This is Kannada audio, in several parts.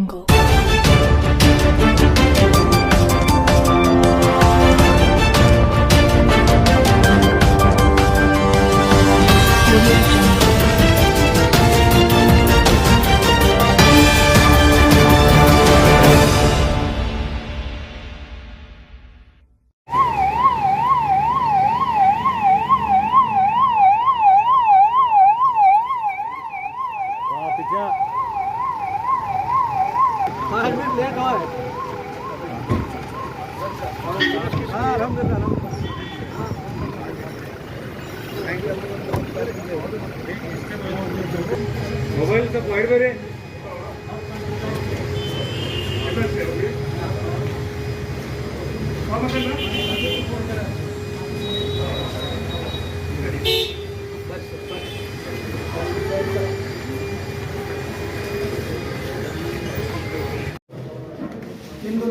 Jungle.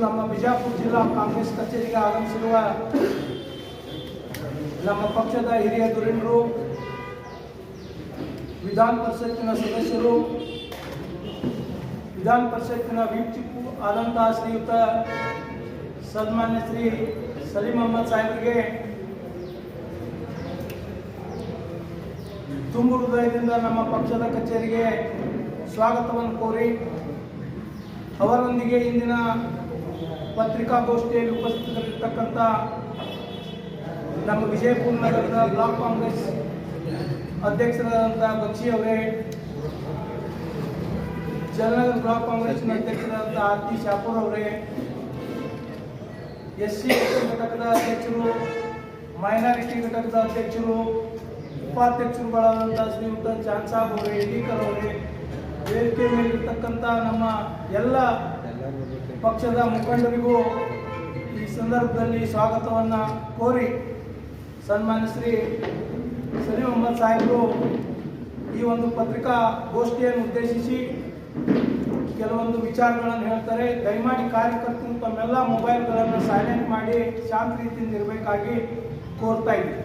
ನಮ್ಮ ಬಿಜಾಪುರ ಜಿಲ್ಲಾ ಕಾಂಗ್ರೆಸ್ ಕಚೇರಿಗೆ ಆಗಮಿಸಿರುವ ನಮ್ಮ ಪಕ್ಷದ ಹಿರಿಯ ಧುರೀಣರು ವಿಧಾನ ಪರಿಷತ್ತಿನ ಸದಸ್ಯರು, ವಿಧಾನ ಪರಿಷತ್ತಿನ ವೀಕ್ಷಿಪು ಆದಂತಹ ಶ್ರೀಯುತ ಸನ್ಮಾನ್ಯ ಶ್ರೀ ಸಲೀಂ ಅಹಮದ್ ಸಾಹೇಬರಿಗೆ ತುಂಬು ಹೃದಯದಿಂದ ನಮ್ಮ ಪಕ್ಷದ ಕಚೇರಿಗೆ ಸ್ವಾಗತವನ್ನು ಕೋರಿ ಅವರೊಂದಿಗೆ ಇಂದಿನ ಪತ್ರಿಕಾಗೋಷ್ಠಿಯಲ್ಲಿ ಉಪಸ್ಥಿತರಿರ್ತಕ್ಕಂಥ ನಮ್ಮ ವಿಜಯಪುರ ನಗರದ ಬ್ಲಾಕ್ ಕಾಂಗ್ರೆಸ್ ಅಧ್ಯಕ್ಷರಾದಂಥ ಬಕ್ಷಿ ಅವರೇ, ಜಲನಗರ ಬ್ಲಾಕ್ ಕಾಂಗ್ರೆಸ್ನ ಅಧ್ಯಕ್ಷರಾದಂಥ ಆರ್ ಟಿ ಶಾಪೂರ್ ಅವರೇ, ಎಸ್ ಸಿ ಘಟಕದ ಅಧ್ಯಕ್ಷರು, ಮೈನಾರಿಟಿ ಘಟಕದ ಅಧ್ಯಕ್ಷರು ಉಪಾಧ್ಯಕ್ಷರುಗಳಾದಂಥ ಶ್ರೀಮಂತ ಜಾನ್ ಸಾಬ್ ಅವರೇ ಅವರೇ, ವೇದಿಕೆ ಮೇಲಿರ್ತಕ್ಕಂಥ ನಮ್ಮ ಎಲ್ಲ ಪಕ್ಷದ ಮುಖಂಡರಿಗೂ ಈ ಸಂದರ್ಭದಲ್ಲಿ ಸ್ವಾಗತವನ್ನು ಕೋರಿ ಸನ್ಮಾನ್ಯ ಶ್ರೀ ಸಲೀಂ ಅಹಮ್ಮದ್ ಸಾಹೇಬರು ಈ ಒಂದು ಪತ್ರಿಕಾ ಗೋಷ್ಠಿಯನ್ನು ಉದ್ದೇಶಿಸಿ ಕೆಲವೊಂದು ವಿಚಾರಗಳನ್ನು ಹೇಳ್ತಾರೆ. ದಯಮಾಡಿ ಕಾರ್ಯಕರ್ತರು ತಮ್ಮೆಲ್ಲ ಮೊಬೈಲ್ಗಳನ್ನು ಸೈಲೆಂಟ್ ಮಾಡಿ ಶಾಂತ ರೀತಿಯಿಂದ ಇರಬೇಕಾಗಿ ಕೋರ್ತಾ ಇದ್ದೀವಿ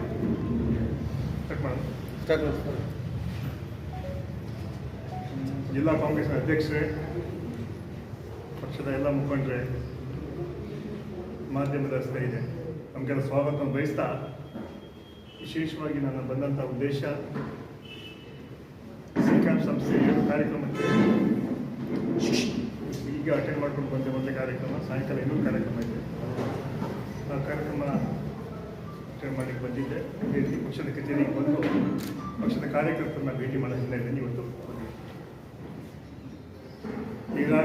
ಜಿಲ್ಲಾ ಕಾಂಗ್ರೆಸ್ ಅಧ್ಯಕ್ಷರೇ ಪಕ್ಷದ ಎಲ್ಲ ಮುಖಂಡರೆ, ಮಾಧ್ಯಮದ ಸ್ನೇಹಿತರೆ, ನಮಗೆಲ್ಲ ಸ್ವಾಗತ ಬಯಸ್ತಾ ವಿಶೇಷವಾಗಿ ನಾನು ಬಂದಂಥ ಉದ್ದೇಶ ಸಿಕ್ಯಾಪ್ ಸಂಸ್ಥೆ ಏಳು ಕಾರ್ಯಕ್ರಮಕ್ಕೆ ಈಗ ಅಟೆಂಡ್ ಮಾಡ್ಕೊಂಡು ಬಂದೆ ಮತ್ತೆ ಕಾರ್ಯಕ್ರಮ, ಸಾಯಂಕಾಲ ಇನ್ನೊಂದು ಕಾರ್ಯಕ್ರಮ ಇದೆ ಆ ಕಾರ್ಯಕ್ರಮ ಅಟೆಂಡ್ ಮಾಡಲಿಕ್ಕೆ ಬಂದಿದ್ದೆ ಅದೇ ರೀತಿ ಪಕ್ಷದ ಕಚೇರಿಗೆ ಬಂದು ಪಕ್ಷದ ಕಾರ್ಯಕರ್ತರನ್ನ ಭೇಟಿ ಮಾಡೋ ಹಿನ್ನೆಲೆಯಲ್ಲಿ ಇವತ್ತು.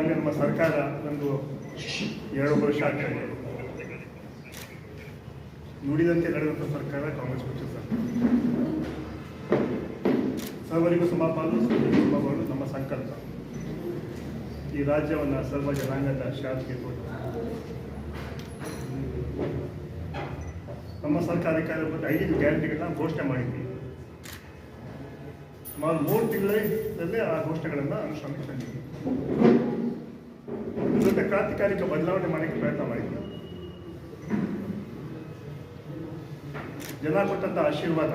ನಮ್ಮ ಸರ್ಕಾರ ಒಂದು ಎರಡು ವರ್ಷ ಆಗ್ತಾ ಇದೆ ನುಡಿದಂತೆ ನಡೆದಂಥ ಸರ್ಕಾರ ಕಾಂಗ್ರೆಸ್ ಪಕ್ಷ ಸರ್ಕಾರ. ಸರ್ವರಿಗೂ ಸಮಪಾಲು ಸಮಪಾಲು ನಮ್ಮ ಸಂಕಲ್ಪ. ಈ ರಾಜ್ಯವನ್ನು ಸರ್ವ ಜನಾಂಗದ ಶಾಸಕಿ ಕೊಟ್ಟು ನಮ್ಮ ಸರ್ಕಾರ ಬಗ್ಗೆ ಐದು ಗ್ಯಾರಂಟಿಗಳನ್ನ ಘೋಷಣೆ ಮಾಡಿದ್ವಿ. ಸುಮಾರು ಮೂರು ತಿಂಗಳಲ್ಲೇ ಆ ಘೋಷಣೆಗಳನ್ನು ಅನುಷ್ಠಾನಕ್ಕೆ ತಂದಿದ್ವಿ. ದೊಡ್ಡ ಕ್ರಾಂತಿಕಾರಿಕ ಬದಲಾವಣೆ ಮಾಡಲಿಕ್ಕೆ ಪ್ರಯತ್ನ ಮಾಡಿದ್ವಿ. ಜನ ಕೊಟ್ಟಂತ ಆಶೀರ್ವಾದ.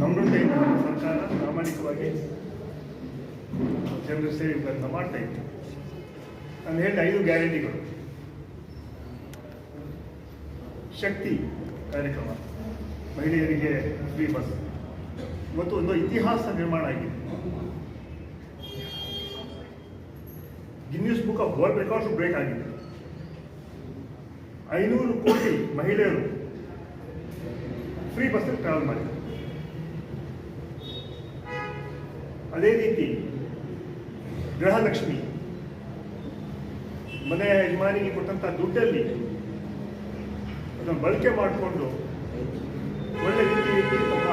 ನಮ್ರತೆಯಿಂದ ನಮ್ಮ ಸರ್ಕಾರ ಪ್ರಾಮಾಣಿಕವಾಗಿ ಜನರ ಪ್ರಯತ್ನ ಮಾಡ್ತಾ ಇತ್ತು ನಾನು ಹೇಳಿದ ಐದು ಗ್ಯಾರಂಟಿಗಳು. ಶಕ್ತಿ ಕಾರ್ಯಕ್ರಮ. ಮಹಿಳೆಯರಿಗೆ ಫ್ರೀ ಬಸ್. ಇವತ್ತು ಒಂದು ಇತಿಹಾಸ ನಿರ್ಮಾಣ ಆಗಿದೆ. Guinness book of world records break ಆಗಿದೆ ಐನೂರು ಕೋಟಿ ಮಹಿಳೆಯರು ಫ್ರೀ ಬಸ್ಸಲ್ಲಿ ಟ್ರಾವೆಲ್ ಮಾಡಿದ್ದಾರೆ ಅದೇ ರೀತಿ ಗೃಹಲಕ್ಷ್ಮಿ, ಮನೆ ಯಜಮಾನಿಗೆ ಕೊಟ್ಟಂತ ದುಡ್ಡಲ್ಲಿ ಅದನ್ನು ಬಳಕೆ ಮಾಡಿಕೊಂಡು ಒಳ್ಳೆ ರೀತಿಯಲ್ಲಿ ತಮ್ಮ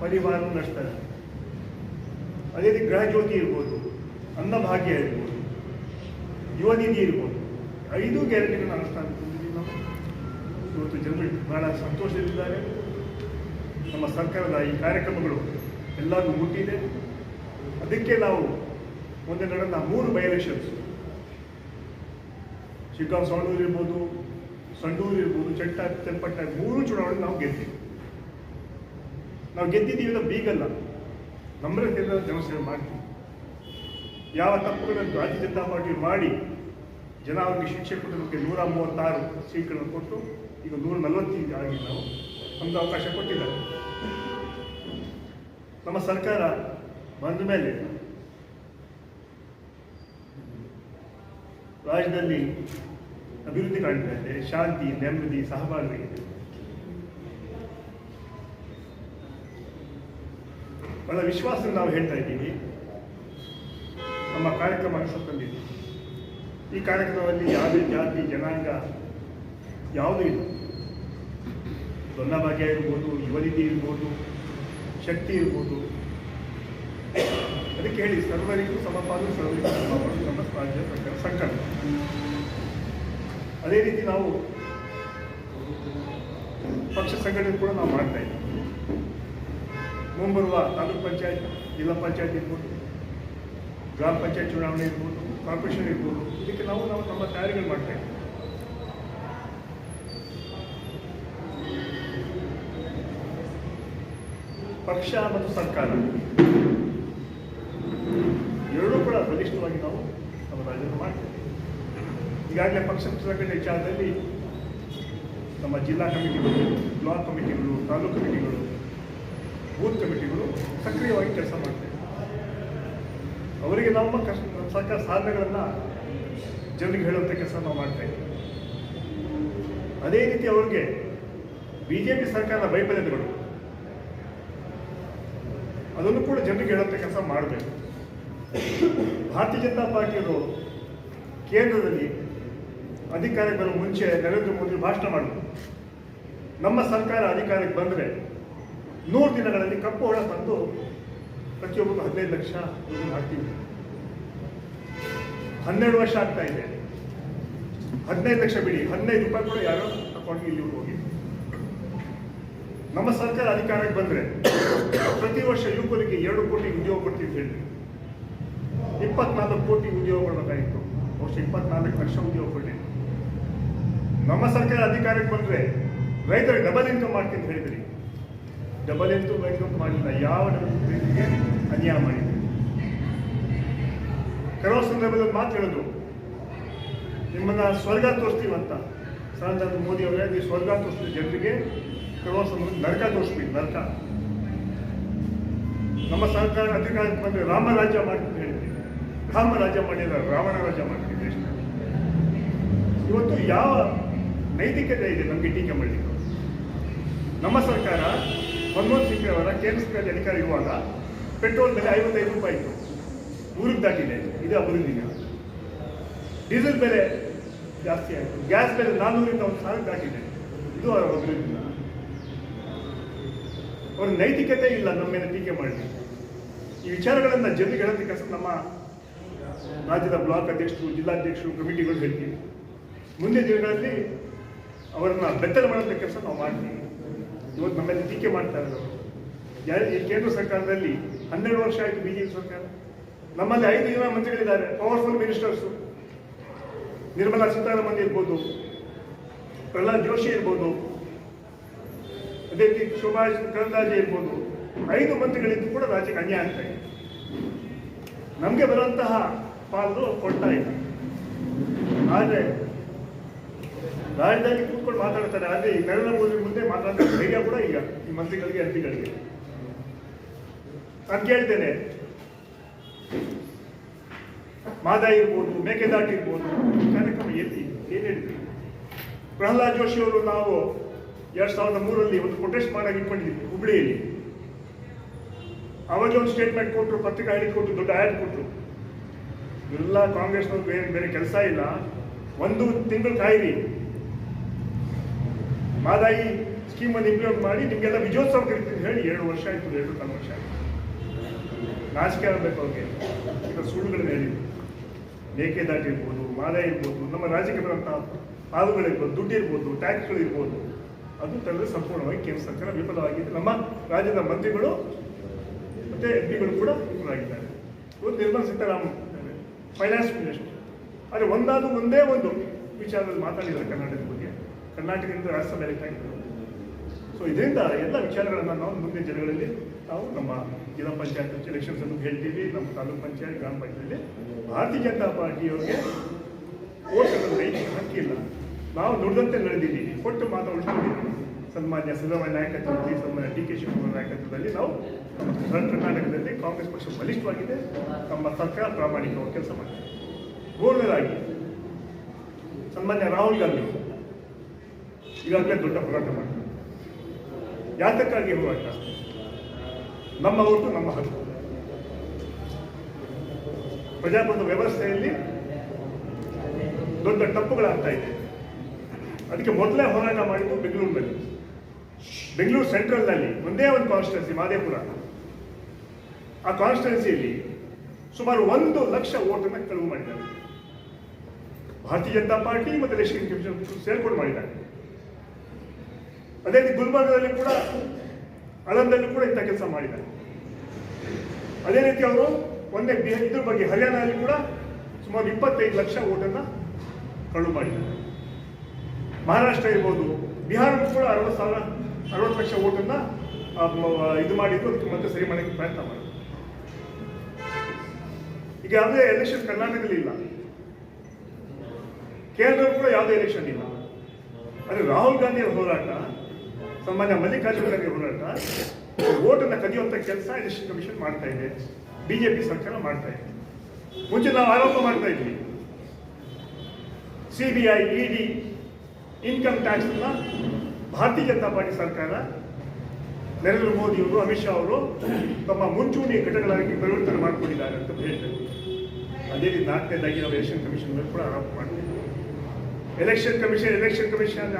ಪರಿವಾರವನ್ನು ನಡೆಸ್ತಾರೆ ಅದೇ ರೀತಿ ಗೃಹ ಜ್ಯೋತಿ ಇರ್ಬೋದು ಅನ್ನಭಾಗ್ಯ ಇರ್ಬೋದು ಯುವನಿಧಿ ಇರ್ಬೋದು, ಐದು ಗ್ಯಾರಂಟಿಗಳನ್ನು ಅನುಷ್ಠಾನ ನಾವು. ಇವತ್ತು ಜನರು ಬಹಳ ಸಂತೋಷದಲ್ಲಿದ್ದಾರೆ. ನಮ್ಮ ಸರ್ಕಾರದ ಈ ಕಾರ್ಯಕ್ರಮಗಳು ಎಲ್ಲರಿಗೂ ಮುಟ್ಟಿದೆ. ಅದಕ್ಕೆ ನಾವು ಮುಂದೆ ನಡೆದ ಮೂರು ಬೈಲೆಕ್ಷನ್ಸ್ ಚಿಕ್ಕ ಸವಣೂರು ಇರ್ಬೋದು, ಸಂಡೂರು ಇರ್ಬೋದು, ಚಟ್ಟ ಚನ್ನಪಟ್ಟ ಮೂರು ಚುನಾವಣೆ ನಾವು ಗೆದ್ದಿದ್ದೀವಿ. ನಾವು ಗೆದ್ದಿದ್ದೀವಿ ಅಂತ ಬೀಗಲ್ಲ. ನಮ್ರತೆಯಿಂದ ಜನಸೇವೆ ಮಾಡಿ. ಯಾವ ತಪ್ಪುಗಳನ್ನು ರಾಜ್ಯ ಜನತಾ ಪಾರ್ಟಿ ಮಾಡಿ ಜನ ಅವರಿಗೆ ಶಿಕ್ಷೆ ಕೊಟ್ಟಿರೋಕ್ಕೆ ನೂರ ಮೂವತ್ತಾರು ಸೀಟ್ಗಳನ್ನು ಕೊಟ್ಟು, ಈಗ ನೂರ ನಲವತ್ತೈದು ಆಗಿ ನಾವು ನಮ್ಗೆ ಅವಕಾಶ ಕೊಟ್ಟಿದ್ದಾರೆ. ನಮ್ಮ ಸರ್ಕಾರ ಬಂದ ಮೇಲೆ ರಾಜ್ಯದಲ್ಲಿ ಅಭಿವೃದ್ಧಿ ಕಾಣ್ತಾ ಇದೆ. ಶಾಂತಿ, ನೆಮ್ಮದಿ ಸಹಬಾಳ್ವೆ ಬಹಳ ವಿಶ್ವಾಸ ನಾವು ಹೇಳ್ತಾ ಇದ್ದೀವಿ. ನಮ್ಮ ಕಾರ್ಯಕ್ರಮ ಅನುಸರಿಸಿಕೊಂಡಿದ್ದೀವಿ ಈ ಕಾರ್ಯಕ್ರಮದಲ್ಲಿ ಯಾವುದೇ ಜಾತಿ, ಜನಾಂಗ ಯಾವುದೂ ಇಲ್ಲ. ದೊಡ್ಡ ಭಾಗ್ಯ ಇರ್ಬೋದು ಯುವನಿಧಿ ಇರ್ಬೋದು, ಶಕ್ತಿ ಇರ್ಬೋದು. ಅದಕ್ಕೆ ಹೇಳಿ ಸರ್ವರಿಗೂ ಸಮಪಾಲು ಸರ್ವರಿಗೂ ಸಮಪಾಲು ನಮ್ಮ ರಾಜ್ಯ ಸರ್ಕಾರ ಸಂಕಲ್ಪ ಅದೇ ರೀತಿ ನಾವು ಪಕ್ಷ ಸಂಘಟನೆ ಕೂಡ ನಾವು ಮಾಡ್ತಾ ಇದ್ದೀವಿ. ಮುಂಬರುವ ತಾಲೂಕ್ ಪಂಚಾಯತ್, ಜಿಲ್ಲಾ ಪಂಚಾಯತ್ ಇರ್ಬೋದು, ಗ್ರಾಮ ಪಂಚಾಯತ್ ಚುನಾವಣೆ ಇರ್ಬೋದು ಕಾರ್ಪೊರೇಷನ್ ಇರ್ಬೋದು, ಇದಕ್ಕೆ ನಾವು ನಾವು ನಮ್ಮ ತಯಾರಿಗಳು ಮಾಡ್ತಾ ಇದ್ದೀವಿ. ಪಕ್ಷ ಮತ್ತು ಸರ್ಕಾರ ಎರಡೂ ಕೂಡ ಬಲಿಷ್ಠವಾಗಿ ನಾವು ನಮ್ಮ ರಾಜ್ಯವನ್ನು ಮಾಡ್ತೇವೆ ಈಗಾಗಲೇ ಪಕ್ಷ ಸಂಘಟನೆ ವಿಚಾರದಲ್ಲಿ ನಮ್ಮ ಜಿಲ್ಲಾ ಕಮಿಟಿಗಳು, ಬ್ಲಾಕ್ ಕಮಿಟಿಗಳು, ತಾಲೂಕು ಕಮಿಟಿಗಳು ಬೂತ್ ಕಮಿಟಿಗಳು ಸಕ್ರಿಯವಾಗಿ ಕೆಲಸ ಮಾಡ್ತೇವೆ ಅವರಿಗೆ ನಮ್ಮ ಕಷ್ಟ, ಸರ್ಕಾರ ಸಾಧನೆಗಳನ್ನು ಜನರಿಗೆ ಹೇಳುವಂಥ ಕೆಲಸ ನಾವು ಮಾಡ್ತಾ ಅದೇ ರೀತಿ ಅವ್ರಿಗೆ ಬಿ ಜೆ ಪಿ ಸರ್ಕಾರದ ವೈಫಲ್ಯತೆಗಳು ಅದನ್ನು ಕೂಡ ಜನರಿಗೆ ಹೇಳುವಂಥ ಕೆಲಸ ಮಾಡಬೇಕು. ಭಾರತೀಯ ಜನತಾ ಪಾರ್ಟಿಯವರು ಕೇಂದ್ರದಲ್ಲಿ ಅಧಿಕಾರಕ್ಕೆ ಬರುವ ಮುಂಚೆ ನರೇಂದ್ರ ಮೋದಿ ಭಾಷಣ ಮಾಡಿದ್ರು. ನಮ್ಮ ಸರ್ಕಾರ ಅಧಿಕಾರಕ್ಕೆ ಬಂದರೆ ನೂರು ದಿನಗಳಲ್ಲಿ ಕಪ್ಪು ಹಣ ತಂದು ಪ್ರತಿಯೊಬ್ಬರು ಹದಿನೈದು ಲಕ್ಷ ಹಾಕ್ತೀವಿ ಹನ್ನೆರಡು ವರ್ಷ ಆಗ್ತಾ ಇದೆ. ಹದಿನೈದು ಲಕ್ಷ ಬಿಡಿ. ಹದಿನೈದು ರೂಪಾಯಿ ಕೂಡ ಯಾರೋ ಅಕೌಂಟ್ಗೆ ಇಲ್ಲಿ ಹೋಗಿ. ನಮ್ಮ ಸರ್ಕಾರ ಅಧಿಕಾರಕ್ಕೆ ಬಂದರೆ ಪ್ರತಿ ವರ್ಷ ಯುವಕರಿಗೆ ಎರಡು ಕೋಟಿ ಉದ್ಯೋಗ ಕೊಡ್ತೀವಿ ಹೇಳಿ ಇಪ್ಪತ್ನಾಲ್ಕು ಕೋಟಿ ಉದ್ಯೋಗ ಕೊಡಬೇಕಾಯಿತು ವರ್ಷ ಇಪ್ಪತ್ನಾಲ್ಕು ಲಕ್ಷ ಉದ್ಯೋಗ ಕೊಡಿ ನಮ್ಮ ಸರ್ಕಾರ ಅಧಿಕಾರಕ್ಕೆ ಬಂದರೆ ರೈತರಿಗೆ ಡಬಲ್ ಇನ್ಕಮ್ ಮಾಡ್ತೀನಿ ಹೇಳಿದ್ರಿ. ಡಬಲ್ ಇನ್ಕಮ್ ಇನ್ಕಮ್ ಮಾಡಲಿಲ್ಲ ಯಾವ ರೈತರಿಗೆ ಅನ್ಯಾಯ ಮಾಡಿದೆ ಕೆಲವು ಸಂದರ್ಭದಲ್ಲಿ ಮಾತು ಹೇಳೋದು. ನಿಮ್ಮನ್ನ ಸ್ವರ್ಗ ತೋರಿಸ್ತೀವಿ ಅಂತ. ಸದಾನಂದ ಮೋದಿ ಅವರೇ, ನೀವು ಸ್ವರ್ಗ ತೋರಿಸ್ತೀವಿ ಜನರಿಗೆ ಕೆಲವು ಸಂದರ್ಭ ನರಕ ತೋರಿಸ್ತೀವಿ, ನರಕ. ನಮ್ಮ ಸರ್ಕಾರ ಅಧಿಕಾರಕ್ಕೆ ಬಂದರೆ ರಾಮ ರಾಜ್ಯ ಮಾಡ್ತೀನಿ ಹೇಳಿದ್ರಿ ರಾಮ ರಾಜ್ಯ ಮಾಡಿಲ್ಲ, ರಾವಣ ರಾಜ್ಯ ಮಾಡ್ತೀವಿ ಇವತ್ತು ಯಾವ ನೈತಿಕತೆ ಇದೆ ನಮಗೆ ಟೀಕೆ ಮಾಡಲಿಕ್ಕೆ? ನಮ್ಮ ಸರ್ಕಾರ ಮನಮೋಹನ್ ಸಿಂಗ್ ಅವರ ಕೇಂದ್ರ ಸರ್ಕಾರದ ಅಧಿಕಾರ ಇರುವಾಗ ಪೆಟ್ರೋಲ್ ಬೆಲೆ ಐವತ್ತೈದು ರೂಪಾಯಿ ಇತ್ತು. ನೂರಿಗೆ ದಾಟಿದೆ ಇದು ಅಭಿವೃದ್ಧಿ ಡೀಸೆಲ್ ಬೆಲೆ ಜಾಸ್ತಿ ಆಯಿತು. ಗ್ಯಾಸ್ ಬೆಲೆ ನಾನ್ನೂರಿಂದ ಒಂದು ಸಾವಿರ ದಾಟಿದೆ ಇದು ಅವರ ಅಭಿವೃದ್ಧಿ ಅವ್ರ ನೈತಿಕತೆ ಇಲ್ಲ, ನಮ್ಮ ಮೇಲೆ ಟೀಕೆ ಮಾಡಲಿ ಈ ವಿಚಾರಗಳನ್ನು ಜನರಿಗೆ ಹೇಳೋದಕ್ಕೆ ಕೆಲಸ ನಮ್ಮ ರಾಜ್ಯದ ಬ್ಲಾಕ್ ಅಧ್ಯಕ್ಷರು, ಜಿಲ್ಲಾಧ್ಯಕ್ಷರು, ಕಮಿಟಿಗಳು ಹೇಳ್ತೀವಿ. ಮುಂದಿನ ದಿನಗಳಲ್ಲಿ ಅವರನ್ನ ಬೆತ್ತಲೆ ಮಾಡೋದಕ್ಕೆ ಕೆಲಸ ನಾವು ಮಾಡ್ತೀವಿ. ಇವತ್ತು ನಮ್ಮಲ್ಲಿ ಟೀಕೆ ಮಾಡ್ತಾ ಇದ್ದಾರೆ ಈ ಕೇಂದ್ರ ಸರ್ಕಾರದಲ್ಲಿ ಹನ್ನೆರಡು ವರ್ಷ ಆಯಿತು ಬಿಜೆಪಿ ಸರ್ಕಾರ. ನಮ್ಮಲ್ಲಿ ಐದು ಜನ ಮಂತ್ರಿಗಳಿದ್ದಾರೆ ಪವರ್ಫುಲ್ ಮಿನಿಸ್ಟರ್ಸು ನಿರ್ಮಲಾ ಸೀತಾರಾಮನ್ ಇರ್ಬೋದು, ಪ್ರಹ್ಲಾದ್ ಜೋಶಿ ಇರ್ಬೋದು, ಅದೇ ರೀತಿ ಸುಭಾಷ್ ಕರಂದಾಜೆ ಇರ್ಬೋದು. ಐದು ಮಂತ್ರಿಗಳಿದ್ದು ಕೂಡ ರಾಜ್ಯಕ್ಕೆ ಅನ್ಯಾಯ ಆಗ್ತಾ ಇದೆ. ನಮಗೆ ಬರುವಂತಹ ಪಾಲು ಕೊಡ್ತಾ ಇದೆ ಆದರೆ ರಾಜ್ಯದಲ್ಲಿ ಕೂತ್ಕೊಂಡು ಮಾತಾಡ್ತಾರೆ. ಆದರೆ ಈ ನರೇಂದ್ರ ಮೋದಿ ಮುಂದೆ ಮಾತಾಡೋ ಧೈರ್ಯ ಕೂಡ ಈಗ ಈ ಮಂತ್ರಿಗಳಿಗೆ ಎಂಪಿಗಳಿಗೆ ನಾನು ಕೇಳ್ತೇನೆ. ಮಾದಾಯಿ ಇರ್ಬೋದು, ಮೇಕೆದಾಟು ಇರ್ಬೋದು ಕಾರ್ಯಕ್ರಮ ಎಲ್ಲಿ? ಏನು ಹೇಳಿದ್ರಿ ಪ್ರಹ್ಲಾದ್ ಜೋಶಿ ಅವರು ನಾವು ಎರಡ್ ಸಾವಿರದ ಮೂರರಲ್ಲಿ ಒಂದು ಕೊಟೇಶನ್ ಮಾಡಾಗಿ ಇಟ್ಕೊಂಡಿದ್ವಿ ಹುಬ್ಳಿಯಲ್ಲಿ. ಅವಾಗ ಒಂದು ಸ್ಟೇಟ್ಮೆಂಟ್ ಕೊಟ್ಟರು ಪತ್ರಿಕಾ ಹೇಳಿ ಕೊಟ್ಟರು ದೊಡ್ಡ ಆ್ಯಡ್ ಕೊಟ್ಟರು ಎಲ್ಲ ಕಾಂಗ್ರೆಸ್ನವ್ರು ಬೇರೆ ಬೇರೆ ಕೆಲಸ ಇಲ್ಲ. ಒಂದು ತಿಂಗಳು ಕಾಯಿರಿ. ಮಾದಾಯಿ ಸ್ಕೀಮ್ ಅನ್ನು ಇಂಪ್ಲಿಮೆಂಟ್ ಮಾಡಿ ನಿಮಗೆಲ್ಲ ವಿಜಯೋತ್ಸವ ಕರಿತೀನಿ ಹೇಳಿ ಎರಡು ವರ್ಷ ಆಯ್ತು, ಎರಡು ಕಾಲು ವರ್ಷ ಆಯ್ತು. ನಾಚಿಕೆ ಆಗಬೇಕು ಅವ್ರಿಗೆ. ಈಗ ಸುಳ್ಳುಗಳನ್ನ ಹೇಳಿದ್ರು ಮೇಕೆದಾಟು ಇರ್ಬೋದು, ಮಾದಾಯಿ ಇರ್ಬೋದು, ನಮ್ಮ ರಾಜ್ಯಕ್ಕೆ ಬರುವಂತಹ ಪಾಲುಗಳಿರ್ಬೋದು ದುಡ್ಡು ಇರ್ಬೋದು ಟ್ಯಾಕ್ಸ್ಗಳಿರ್ಬೋದು ಅದು ತಂದ್ರೆ ಸಂಪೂರ್ಣವಾಗಿ ಕೇಂದ್ರ ಸರ್ಕಾರ ವಿಫಲವಾಗಿದೆ. ನಮ್ಮ ರಾಜ್ಯದ ಮಂತ್ರಿಗಳು ಮತ್ತೆ ಎಂ ಪಿಗಳು ಕೂಡ ವಿಫಲವಾಗಿದ್ದಾರೆ. ಇವತ್ತು ನಿರ್ಮಲಾ ಸೀತಾರಾಮನ್ ಫೈನಾನ್ಸ್ ಮಿನಿಸ್ಟರ್ ಆದರೆ ಒಂದಾದ ಒಂದೇ ಒಂದು ವಿಚಾರದಲ್ಲಿ ಮಾತಾಡಿದ್ದಾರೆ ಕರ್ನಾಟಕದ ಬಗ್ಗೆ. ಕರ್ನಾಟಕದಿಂದ ರಾಜಸ್ಥಾನ ಎಲೆಕ್ಟ್ ಆಗಿದ್ದರು ಸೊ ಇದರಿಂದ ಎಲ್ಲ ವಿಚಾರಗಳನ್ನು ನಾವು ಮುಂದಿನ ಜನಗಳಲ್ಲಿ ನಾವು ನಮ್ಮ ಜಿಲ್ಲಾ ಪಂಚಾಯತ್ ಎಲೆಕ್ಷನ್ಸ್ ಅನ್ನು ಹೇಳ್ತೀವಿ. ನಮ್ಮ ತಾಲೂಕು ಪಂಚಾಯತ್, ಗ್ರಾಮ ಪಂಚಾಯತ್ ಭಾರತೀಯ ಜನತಾ ಪಾರ್ಟಿಯವರಿಗೆ ಓಟ್ ಅನ್ನೋದು ನೈತಿಕ ಹಕ್ಕಿಲ್ಲ ನಾವು ನುಡಿದಂತೆ ನಡೆದಿದ್ದೀವಿ. ಕೊಟ್ಟು ಮಾತು ಉಳಿಸ್ಕೊಂಡಿದ್ದೀವಿ. ಸನ್ಮಾನ್ಯ ಸಿದ್ದರಾಮಯ್ಯ ನಾಯಕತ್ವದಲ್ಲಿ, ಸನ್ಮಾನ್ಯ ಡಿ ಕೆ ಶಿವಕುಮಾರ್ ನಾಯಕತ್ವದಲ್ಲಿ ನಾವು ನಮ್ಮ ಕರ್ನಾಟಕದಲ್ಲಿ ಕಾಂಗ್ರೆಸ್ ಪಕ್ಷ ಬಲಿಷ್ಠವಾಗಿದೆ. ನಮ್ಮ ಸರ್ಕಾರ ಪ್ರಾಮಾಣಿಕವಾಗಿ ಕೆಲಸ ಮಾಡಿದೆ ಮೂರನೇದಾಗಿ, ಸನ್ಮಾನ್ಯ ರಾಹುಲ್ ಗಾಂಧಿ. ಈಗಾಗಲೇ ದೊಡ್ಡ ಹೋರಾಟ ಮಾಡ್ತೀವಿ. ಯಾತಕ್ಕಾಗಿ ಹೋರಾಟ? ನಮ್ಮ ಓಟು, ನಮ್ಮ ಹಕ್ಕು. ಪ್ರಜಾಪ್ರಭುತ್ವ ವ್ಯವಸ್ಥೆಯಲ್ಲಿ ದೊಡ್ಡ ತಪ್ಪುಗಳಾಗ್ತಾ ಇದೆ. ಅದಕ್ಕೆ ಮೊದಲೇ ಹೋರಾಟ ಮಾಡಿದ್ದು ಬೆಂಗಳೂರಿನಲ್ಲಿ. ಬೆಂಗಳೂರು ಸೆಂಟ್ರಲ್ನಲ್ಲಿ ಒಂದೇ ಒಂದು ಕಾನ್ಸ್ಟಿಟ್ಯೂನ್ಸಿ ಮಾದೇಪುರ. ಆ ಕಾನ್ಸ್ಟಿಟ್ಯೂನ್ಸಿಯಲ್ಲಿ ಸುಮಾರು ಒಂದು ಲಕ್ಷ ಓಟನ್ನು ಕಳುವು ಮಾಡಿದ್ದಾರೆ. ಭಾರತೀಯ ಜನತಾ ಪಾರ್ಟಿ ಮತ್ತು ಎಲೆಕ್ಷನ್ ಕಮಿಷನ್ ಸೇರ್ಕೊಂಡು ಮಾಡಿದ್ದಾರೆ. ಅದೇ ರೀತಿ ಗುಲ್ಬರ್ಗದಲ್ಲಿ ಕೂಡ ಅಳಂದಲ್ಲಿ ಕೂಡ ಇಂಥ ಕೆಲಸ ಮಾಡಿದ್ದಾರೆ. ಅದೇ ರೀತಿ ಅವರು ಒಂದೇ ಇದ್ರ ಬಗ್ಗೆ ಹರಿಯಾಣದಲ್ಲಿ ಕೂಡ ಸುಮಾರು ಇಪ್ಪತ್ತೈದು ಲಕ್ಷ ಓಟನ್ನು ಕಳು ಮಾಡಿದ್ದಾರೆ. ಮಹಾರಾಷ್ಟ್ರ ಇರ್ಬೋದು ಬಿಹಾರ ಕೂಡ ಅರವತ್ತು ಸಾವಿರ, ಅರವತ್ತು ಲಕ್ಷ ಓಟನ್ನು ಇದು ಮಾಡಿದ್ರು ಅದಕ್ಕೆ ಮತ್ತೆ ಸರಿ ಮಾಡೋಕ್ಕೆ ಪ್ರಯತ್ನ ಮಾಡಿದ್ರು ಈಗ ಯಾವುದೇ ಎಲೆಕ್ಷನ್ ಕರ್ನಾಟಕದಲ್ಲಿ ಇಲ್ಲ. ಕೇರಳದಲ್ಲಿ ಕೂಡ ಯಾವುದೇ ಎಲೆಕ್ಷನ್ ಇಲ್ಲ. ಆದರೆ ರಾಹುಲ್ ಗಾಂಧಿಯವರ ಹೋರಾಟ ಸನ್ಮಾನ್ಯ ಮಲ್ಲಿಕಾರ್ಜುನ ಖರ್ಗೆ ಹೋರಾಟ, ಓಟನ್ನು ಕದಿಯುವಂಥ ಕೆಲಸ ಎಲೆಕ್ಷನ್ ಕಮಿಷನ್ ಮಾಡ್ತಾ ಇದೆ. ಬಿಜೆಪಿ ಸರ್ಕಾರ ಮಾಡ್ತಾ ಇದೆ. ಮುಂಚೆ ನಾವು ಆರೋಪ ಮಾಡ್ತಾ ಇದ್ವಿ. C B I ED income ಟ್ಯಾಕ್ಸ್ನ Bharatiya Janata party ಸರ್ಕಾರ, ನರೇಂದ್ರ ಮೋದಿಯವರು ಅಮಿತ್ ಶಾ ಅವರು ತಮ್ಮ ಮುಂಚೂಣಿ ಘಟಕಗಳಾಗಿ ಪರಿವರ್ತನೆ ಮಾಡಿಕೊಂಡಿದ್ದಾರೆ ಅಂತ ಹೇಳ್ತಾರೆ. ಅದೇ ರೀತಿ ನಾಲ್ಕನೇದಾಗಿ ನಾವು ಎಲೆಕ್ಷನ್ ಕಮಿಷನ್ ಮೇಲೆ ಕೂಡ ಆರೋಪ ಮಾಡ್ತೀವಿ ಎಲೆಕ್ಷನ್ ಕಮಿಷನ್ ಎಲೆಕ್ಷನ್ ಕಮಿಷನ್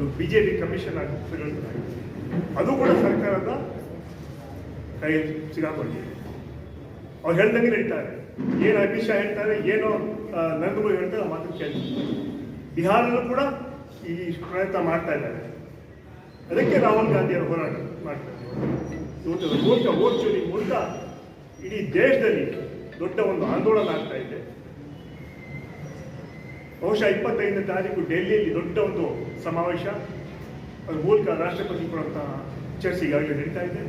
ಆಗಿಬಿಟ್ಟಿಲ್ಲ ಜೆ ಬಿಜೆಪಿ ಕಮಿಷನ್ ಆಗಿ ಅದು ಕೂಡ ಸರ್ಕಾರದ ಕೈ ಸಿಗಾಕೊಂಡಿದೆ. ಅವ್ರು ಹೇಳ್ದಂಗೆ ಹೇಳ್ತಾರೆ ಏನು ಅಮಿತ್ ಶಾ ಹೇಳ್ತಾರೆ, ಏನು ನಂದು ಹೇಳ್ತಾರೆ ಮಾತು ಕೇಳ್ತಾರೆ. ಬಿಹಾರಲ್ಲೂ ಕೂಡ ಈ ಪ್ರಯತ್ನ ಮಾಡ್ತಾ ಇದ್ದಾರೆ. ಅದಕ್ಕೆ ರಾಹುಲ್ ಗಾಂಧಿ ಅವರು ಹೋರಾಟ ಮಾಡ್ತಾರೆ ಮೂಲಕ ವೋಟ್ ಚೋರಿ ಮೂಲಕ ಇಡೀ ದೇಶದಲ್ಲಿ ದೊಡ್ಡ ಒಂದು ಆಂದೋಲನ ಆಗ್ತಾ ಇದೆ. ಬಹುಶಃ ಇಪ್ಪತ್ತೈದನೇ ತಾರೀಕು ಡೆಲ್ಲಿಯಲ್ಲಿ ದೊಡ್ಡ ಒಂದು ಸಮಾವೇಶ. ಅದ್ರ ಮೂಲಕ ರಾಷ್ಟ್ರಪತಿ ಕೊಡುವಂತಹ ಚರ್ಚೆ ಈಗಾಗಲೇ ನಡೀತಾ ಇದೆ.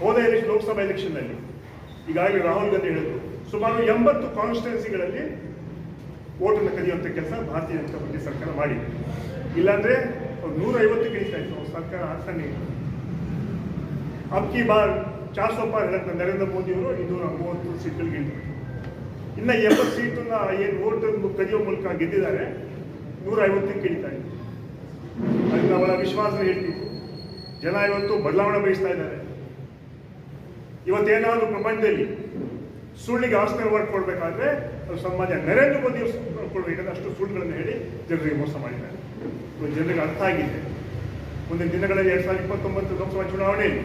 ಹೋದ ಎಲೆಕ್ಷನ್ ಲೋಕಸಭಾ ಎಲೆಕ್ಷನ್ನಲ್ಲಿ ಈಗಾಗಲೇ ರಾಹುಲ್ ಗಾಂಧಿ ಹೇಳಿದ್ರು, ಸುಮಾರು ಎಂಬತ್ತು ಕಾನ್ಸ್ಟಿಟ್ಯೂನ್ಸಿಗಳಲ್ಲಿ ಓಟನ್ನು ಕದಿಯುವಂಥ ಕೆಲಸ ಭಾರತೀಯ ಜನತಾ ಪಾರ್ಟಿ ಸರ್ಕಾರ ಮಾಡಿದೆ. ಇಲ್ಲಾಂದ್ರೆ ಅವ್ರು ನೂರ ಐವತ್ತು ಗೆಲ್ತಾ ಇತ್ತು ಸರ್ಕಾರ ಇತ್ತು ಅಬ್ಕಿ ಬಾರ್, ಚಾರ್ ಸೋಪಾರ್ ಹೇಳಂತ ನರೇಂದ್ರ ಮೋದಿ ಅವರು ಇನ್ನೂರ ಮೂವತ್ತು ಸೀಟ್ಗಳಿಗೆ ಗೆಲ್ತಾರೆ ಇನ್ನು ಎಂಬತ್ತು ಸೀಟನ್ನ ಏನು ಓಟ್ ಕದಿಯೋ ಮೂಲಕ ಗೆದ್ದಿದ್ದಾರೆ. ನೂರ ಐವತ್ತಕ್ಕೆ ಇಳಿತಾ ಇದೆ ಅದನ್ನ ಅವರ ವಿಶ್ವಾಸ ಹೇಳ್ತೀವಿ ಜನ ಇವತ್ತು ಬದಲಾವಣೆ ಬಯಸ್ತಾ ಇದ್ದಾರೆ. ಇವತ್ತೇನಾದರೂ ಪ್ರಪಂಚದಲ್ಲಿ ಸುಳ್ಳಿಗೆ ಆಸ್ತಿ ಅವಾರ್ಡ್ ಕೊಡಬೇಕಾದ್ರೆ ಅದು ಸಮಾಜ ನರೇಂದ್ರ ಮೋದಿ ಕೊಡಬೇಕಾದ್ರೆ ಅಷ್ಟು ಸುಳ್ಳುಗಳನ್ನು ಹೇಳಿ ಜನರಿಗೆ ಮೋಸ ಮಾಡಿದ್ದಾರೆ. ಇವತ್ತು ಜನರಿಗೆ ಅರ್ಥ ಆಗಿದೆ. ಮುಂದಿನ ದಿನಗಳಲ್ಲಿ ಎರಡ್ ಸಾವಿರದ ಇಪ್ಪತ್ತೊಂಬತ್ತು ಲೋಕಸಭಾ ಚುನಾವಣೆಯಲ್ಲಿ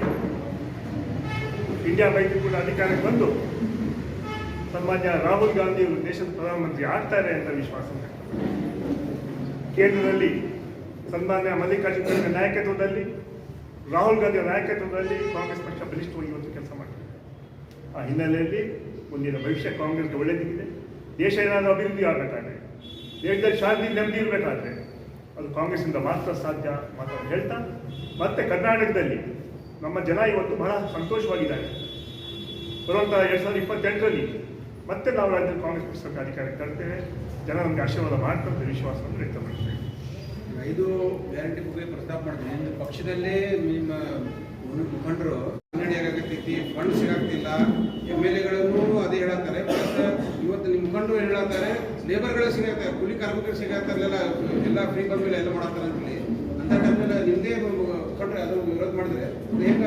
ಇಂಡಿಯಾ ಕೂಡ ಅಧಿಕಾರಕ್ಕೆ ಬಂದು ಸನ್ಮಾನ್ಯ ರಾಹುಲ್ ಗಾಂಧಿ ಅವರು ದೇಶದ ಪ್ರಧಾನಮಂತ್ರಿ ಆಗ್ತಾರೆ ಅಂತ ವಿಶ್ವಾಸ ಕೇಂದ್ರದಲ್ಲಿ ಸನ್ಮಾನ್ಯ ಮಲ್ಲಿಕಾರ್ಜುನ ನಾಯಕತ್ವದಲ್ಲಿ, ರಾಹುಲ್ ಗಾಂಧಿ ನಾಯಕತ್ವದಲ್ಲಿ ಕಾಂಗ್ರೆಸ್ ಪಕ್ಷ ಬಲಿಷ್ಠವಾಗಿ ಇವತ್ತು ಕೆಲಸ ಮಾಡಿದೆ ಆ ಹಿನ್ನೆಲೆಯಲ್ಲಿ ಮುಂದಿನ ಭವಿಷ್ಯ ಕಾಂಗ್ರೆಸ್ಗೆ ಒಳ್ಳೆಯದಿದೆ ದೇಶ ಏನಾದರೂ ಅಭಿವೃದ್ಧಿ ಆಗಬೇಕಾದ್ರೆ, ದೇಶದಲ್ಲಿ ಶಾಂತಿ, ನೆಮ್ಮದಿ ಇರಬೇಕಾದ್ರೆ ಅದು ಕಾಂಗ್ರೆಸ್ಸಿಂದ ಮಾತ್ರ ಸಾಧ್ಯ ಮಾತ್ರ ಹೇಳ್ತಾ, ಮತ್ತೆ ಕರ್ನಾಟಕದಲ್ಲಿ ನಮ್ಮ ಜನ ಇವತ್ತು ಬಹಳ ಸಂತೋಷವಾಗಿದ್ದಾರೆ. ಬರುವಂಥ ಎರಡು ಸಾವಿರದ ಇಪ್ಪತ್ತೆಂಟರಲ್ಲಿ ಮತ್ತೆ ನಾವು ರಾಜ್ಯ ಕಾಂಗ್ರೆಸ್ ಪಕ್ಷಕ್ಕೆ ಅಧಿಕಾರಕ್ಕೆ ತರ್ತೇವೆ. ಜನ ನಮಗೆ ಆಶೀರ್ವಾದ ಮಾಡ್ತಾರೆ ವಿಶ್ವಾಸವನ್ನು ವ್ಯಕ್ತಪಡಿಸ್ತೇವೆ ಐದು ಗ್ಯಾರಂಟಿ ಬಗ್ಗೆ ಪ್ರಸ್ತಾಪ ಮಾಡಿದ್ರೆ. ನಿಮ್ಮ ಪಕ್ಷದಲ್ಲೇ ನಿಮ್ಮ ಮುಖಂಡರು ಮುನ್ನಡೆ ಆಗತೈತಿ ಫಂಡ್ ಸಿಗಾಗ್ತಿಲ್ಲ ಎಂ ಎಲ್ ಎಗಳನ್ನು ಅದೇ ಹೇಳತ್ತಾರೆ. ಪ್ಲಸ್ ಇವತ್ತು ನಿಮ್ಮ ಮುಖಂಡರು ಏನು ಹೇಳತ್ತಾರೆ ಲೇಬರ್ಗಳು ಸಿಗತ್ತೆ ಕೂಲಿ ಕಾರ್ಮಿಕರು ಸಿಗತ್ತಾರಲ್ಲ ಎಲ್ಲ ಫ್ರೀ ಬಂದ್ಮೇಲೆ ಎಲ್ಲ ಮಾಡತ್ತಾರೆ ಅಂತೇಳಿ ಅಂತ ಟೈಮಲ್ಲಿ ನಿಮ್ಮದೇ ಮುಖಂಡರು ಅದು ವಿರೋಧ ಮಾಡಿದ್ರೆ ಬೇಗ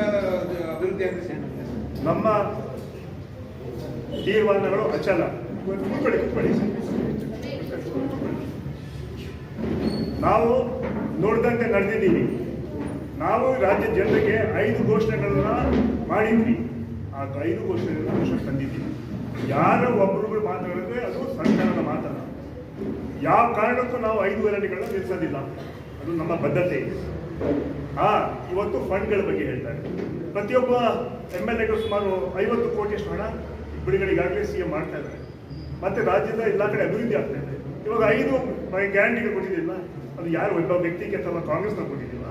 ಅಭಿವೃದ್ಧಿ ಆಗ್ತದೆ? ನಮ್ಮ ತೀರ್ಮಾನಗಳು ಅಚಲ. ನಾವು ನೋಡಿದಂತೆ ನಡೆದಿದ್ದೀವಿ. ನಾವು ರಾಜ್ಯ ಜನರಿಗೆ ಐದು ಘೋಷಣೆಗಳನ್ನ ಮಾಡಿದ್ವಿ. ಆ ಐದು ಘೋಷಣೆಗಳನ್ನ ಘೋಷಣೆ ತಂದಿದ್ದೀವಿ. ಯಾರ ಒಬ್ಬರುಗಳು ಮಾತಾಡಿದ್ರೆ ಅದು ಸರ್ಕಾರದ ಮಾತಲ್ಲ. ಯಾವ ಕಾರಣಕ್ಕೂ ನಾವು ಐದು ವರಣಿಗಳನ್ನ ನಿಲ್ಲಿಸೋದಿಲ್ಲ. ಅದು ನಮ್ಮ ಬದ್ಧತೆ. ಇದೆ ಇವತ್ತು ಫಂಡ್ಗಳ ಬಗ್ಗೆ ಹೇಳ್ತಾರೆ. ಪ್ರತಿಯೊಬ್ಬ ಎಂ ಎಲ್ ಎಗಳು ಸುಮಾರು ಐವತ್ತು ಕೋಟಿಯಷ್ಟು ಹಣ ಬಿಡುಗಡೆಗಾಗಲೇ ಸಿ ಎಂ ಮಾಡ್ತಾ ಇದ್ದಾರೆ. ಮತ್ತೆ ರಾಜ್ಯದ ಎಲ್ಲ ಕಡೆ ಅಭಿವೃದ್ಧಿ ಆಗ್ತಾ ಇದೆ. ಇವಾಗ ಐದು ಗ್ಯಾರಂಟಿಗಳು ಕೊಟ್ಟಿದ್ದಿಲ್ಲ ಅದು ಯಾರು ಒಬ್ಬ ವ್ಯಕ್ತಿಗೆ ಅಥವಾ ಕಾಂಗ್ರೆಸ್ನ ಕೊಟ್ಟಿದ್ದೀವ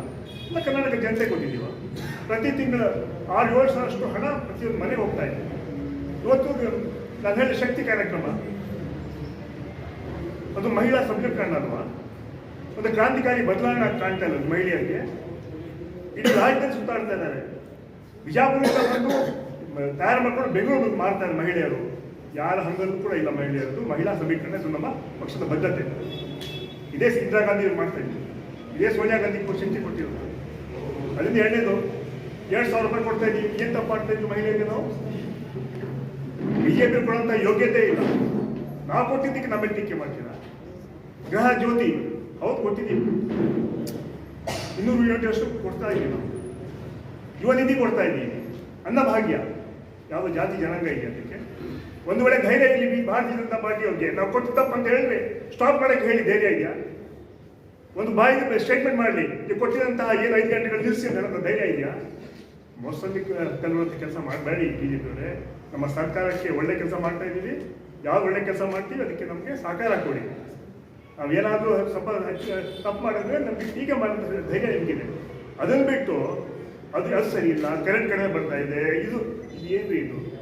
ಇಲ್ಲ ಕರ್ನಾಟಕ ಜನತೆ ಕೊಟ್ಟಿದ್ದೀವ ಪ್ರತಿ ತಿಂಗಳ ಆರು, ಏಳು ಸಾವಿರಷ್ಟು ಹಣ ಪ್ರತಿಯೊಂದು ಮನೆಗೆ ಹೋಗ್ತಾ ಇದೆ. ಇವತ್ತು ನಾನು ಹೇಳಿದ ಶಕ್ತಿ ಕಾರ್ಯಕ್ರಮ. ಅದು ಮಹಿಳಾ ಸಬಲೀಕರಣ ಅಲ್ವಾ? ಒಂದು ಕ್ರಾಂತಿಕಾರಿ ಬದಲಾವಣೆ ಕಾಣ್ತಾ ಇಲ್ಲ ಮಹಿಳೆಯರಿಗೆ? ಇಡೀ ರಾಜ್ಯದಲ್ಲಿ ಸುತ್ತಾಡ್ತಾ ಇದ್ದಾರೆ. ಬಿಜಾಪುರ ಬಂದು ತಯಾರು ಮಾಡ್ಕೊಂಡು ಬೆಂಗಳೂರು ಮಾರ್ತಾರೆ ಮಹಿಳೆಯರು. ಯಾರ ಹಂಗಲ್ಲೂ ಕೂಡ ಇಲ್ಲ ಮಹಿಳೆಯರದು ಮಹಿಳಾ ಸಮೀಕರಣ ಇದು ನಮ್ಮ ಪಕ್ಷದ ಬದ್ಧತೆ. ಇದೇ ಇಂದಿರಾ ಗಾಂಧಿ ಮಾಡ್ತಾ ಇದ್ದೀವಿ ಇದೇ ಸೋನಿಯಾ ಗಾಂಧಿ ಕೊಟ್ಟು ಕೊಟ್ಟಿರೋದು ಅದರಿಂದ ಎರಡನೇದು, ಎರಡು ಸಾವಿರ ರೂಪಾಯಿ ಕೊಡ್ತಾ ಇದ್ದೀವಿ. ಏನು ತಪ್ಪು ಮಾಡ್ತಾ ಇದ್ವಿ ಮಹಿಳೆಯರಿಗೆ ನಾವು? ಬಿಜೆಪಿ ಕೊಡುವಂಥ ಯೋಗ್ಯತೆ ಇಲ್ಲ. ನಾವು ಕೊಟ್ಟಿದ್ದಕ್ಕೆ ನಮ್ಮ ಟೀಕೆ ಮಾಡ್ತೀರಾ? ಗೃಹ ಜ್ಯೋತಿ, ಹೌದು ಕೊಟ್ಟಿದ್ದೀವಿ. ಇನ್ನೂರು ಯೂನಿಟ್ ಅಷ್ಟು ಕೊಡ್ತಾ ಇದ್ದೀವಿ ನಾವು. ಯುವ ನಿಧಿ ಕೊಡ್ತಾ ಇದ್ದೀವಿ. ಅನ್ನಭಾಗ್ಯ. ಯಾವ ಜಾತಿ ಜನಾಂಗ ಇದೆ ಅದಕ್ಕೆ. ಒಂದು ವೇಳೆ ಧೈರ್ಯ ಇಲ್ಲಿ ಭಾರತೀಯ ಜನತಾ ಪಾರ್ಟಿ ಅವ್ರಿಗೆ. ನಾವು ಕೊಟ್ಟು ತಪ್ಪು ಅಂತ ಹೇಳಿದ್ರೆ ಸ್ಟಾಪ್ ಮಾಡಕ್ಕೆ ಹೇಳಿ, ಧೈರ್ಯ ಇದೆಯಾ? ಒಂದು ಬಾಯಿ ಸ್ಟೇಟ್ಮೆಂಟ್ ಮಾಡಲಿ. ನೀವು ಕೊಟ್ಟಿದಂತಹ ಏನು ಐದು ಗಂಟೆಗಳು ನಿಲ್ಲಿಸಿ ಅಂತ ಧೈರ್ಯ ಇದೆಯಾ? ಮೋಸದಲ್ಲಿ ಕಲ್ಲುವಂಥ ಕೆಲಸ ಮಾಡಬೇಡಿ ಅವರೇ ನಮ್ಮ ಸರ್ಕಾರಕ್ಕೆ ಒಳ್ಳೆ ಕೆಲಸ ಮಾಡ್ತಾ ಇದ್ದೀವಿ. ಯಾವ ಒಳ್ಳೆ ಕೆಲಸ ಮಾಡ್ತೀವಿ, ಅದಕ್ಕೆ ನಮಗೆ ಸಹಕಾರ ಕೊಡಿ. ನಾವೇನಾದರೂ ಸ್ವಲ್ಪ ಹೆಚ್ಚು ತಪ್ಪು ಮಾಡಿದ್ರೆ ನಮಗೆ ಈಗ ಮಾಡಿದ ಧೈರ್ಯ ನಿಮಗಿದೆ. ಅದನ್ನು ಬಿಟ್ಟು ಅದು ಅದು ಸರಿ ಇಲ್ಲ. ಕರೆಂಟ್ ಕಡಿಮೆ ಬರ್ತಾ ಇದೆ. ಇದು ಏನು ಇದು?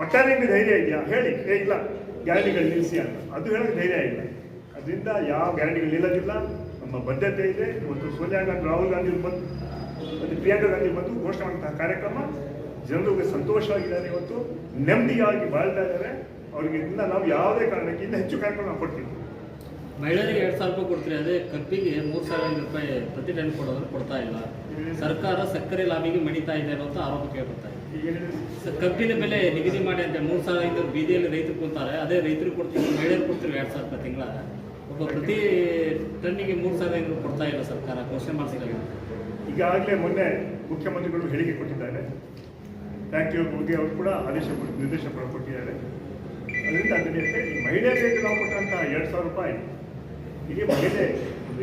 ಒಟ್ಟಾರೆ ನಿಮಗೆ ಧೈರ್ಯ ಇದೆಯಾ? ಹೇಳಿ. ಏ, ಇಲ್ಲ. ಗ್ಯಾರಂಟಿಗಳು ನಿಲ್ಲಿಸಿ ಅಂತ. ಅದು ಹೇಳೋಕೆ ಧೈರ್ಯ ಇಲ್ಲ. ಅದರಿಂದ ಯಾವ ಗ್ಯಾರಂಟಿಗಳು ನಿಲ್ಲೋದಿಲ್ಲ. ನಮ್ಮ ಬದ್ಧತೆ ಇದೆ. ಇವತ್ತು ಸೋನಿಯಾ ಗಾಂಧಿ, ರಾಹುಲ್ ಗಾಂಧಿ ಬಂದು, ಮತ್ತು ಪ್ರಿಯಾಂಕಾ ಗಾಂಧಿ ಬಂದು ಘೋಷಣೆ ಮಾಡಿದಂತಹ ಕಾರ್ಯಕ್ರಮ ಜನರಿಗೆ ಸಂತೋಷವಾಗಿದ್ದಾರೆ ಇವತ್ತು. ನೆಮ್ಮದಿಯಾಗಿ ಬಾಳ್ತಾ ಇದ್ದಾರೆ. ಅವರಿಗೆ ನಾವು ಯಾವುದೇ ಕಾರಣಕ್ಕೆ ಇನ್ನೂ ಹೆಚ್ಚು ಕಾರ್ಯಕ್ರಮ ನಾವು ಕೊಡ್ತೀವಿ. ಮಹಿಳೆಯರಿಗೆ ಎರಡು ಸಾವಿರ ರೂಪಾಯಿ ಕೊಡ್ತೀರಿ, ಅದೇ ಕಬ್ಬಿಗೆ ಮೂರು ಸಾವಿರ ರೂಪಾಯಿ ಪ್ರತಿ ಟನ್ ಕೊಡೋದ್ರೆ ಕೊಡ್ತಾ ಇಲ್ಲ. ಸರ್ಕಾರ ಸಕ್ಕರೆ ಲಾಭಿಗೆ ಮಣಿತಾ ಇದೆ ಅನ್ನೋ ಆರೋಪ ಕೇಳ್ಕೊತಾ ಇದೆ. ಕಬ್ಬಿನ ಬೆಲೆ ನಿಗದಿ ಮಾಡಿ ಅಂತ ಮೂರು ಸಾವಿರ ಐದು ಬೀದಿಯಲ್ಲಿ ರೈತರು ಕೊಡ್ತಾರೆ ಅದೇ ರೈತರು ಕೊಡ್ತೀವಿ, ಮಹಿಳೆಯರು ಕೊಡ್ತೀವಿ ಎರಡು ಸಾವಿರ ರೂಪಾಯಿ ತಿಂಗಳ. ಒಬ್ಬ ಪ್ರತಿ ಟನ್ನಿಗೆ ಮೂರು ಸಾವಿರ ಐದು ಕೊಡ್ತಾ ಇಲ್ಲ ಸರ್ಕಾರ, ಘೋಷಣೆ ಮಾಡಿಸಿಲ್ಲ ಈಗಾಗಲೇ ಮೊನ್ನೆ ಮುಖ್ಯಮಂತ್ರಿಗಳು ಹೇಳಿಕೆ ಕೊಟ್ಟಿದ್ದಾರೆ. ಫ್ಯಾಕ್ಟರಿ ಬಗ್ಗೆ ಅವರು ಕೂಡ ಆದೇಶ ಕೊಟ್ಟು ನಿರ್ದೇಶ ಕೂಡ ಕೊಟ್ಟಿದ್ದಾರೆ. ಅದರಿಂದ ಅದನ್ನೇ ಮಹಿಳೆಯರಿಗೆ ನಾವು ಕೊಟ್ಟಂತಹ ಎರಡು ಸಾವಿರ ರೂಪಾಯಿ ಹೀಗೆ ಮಹಿಳೆ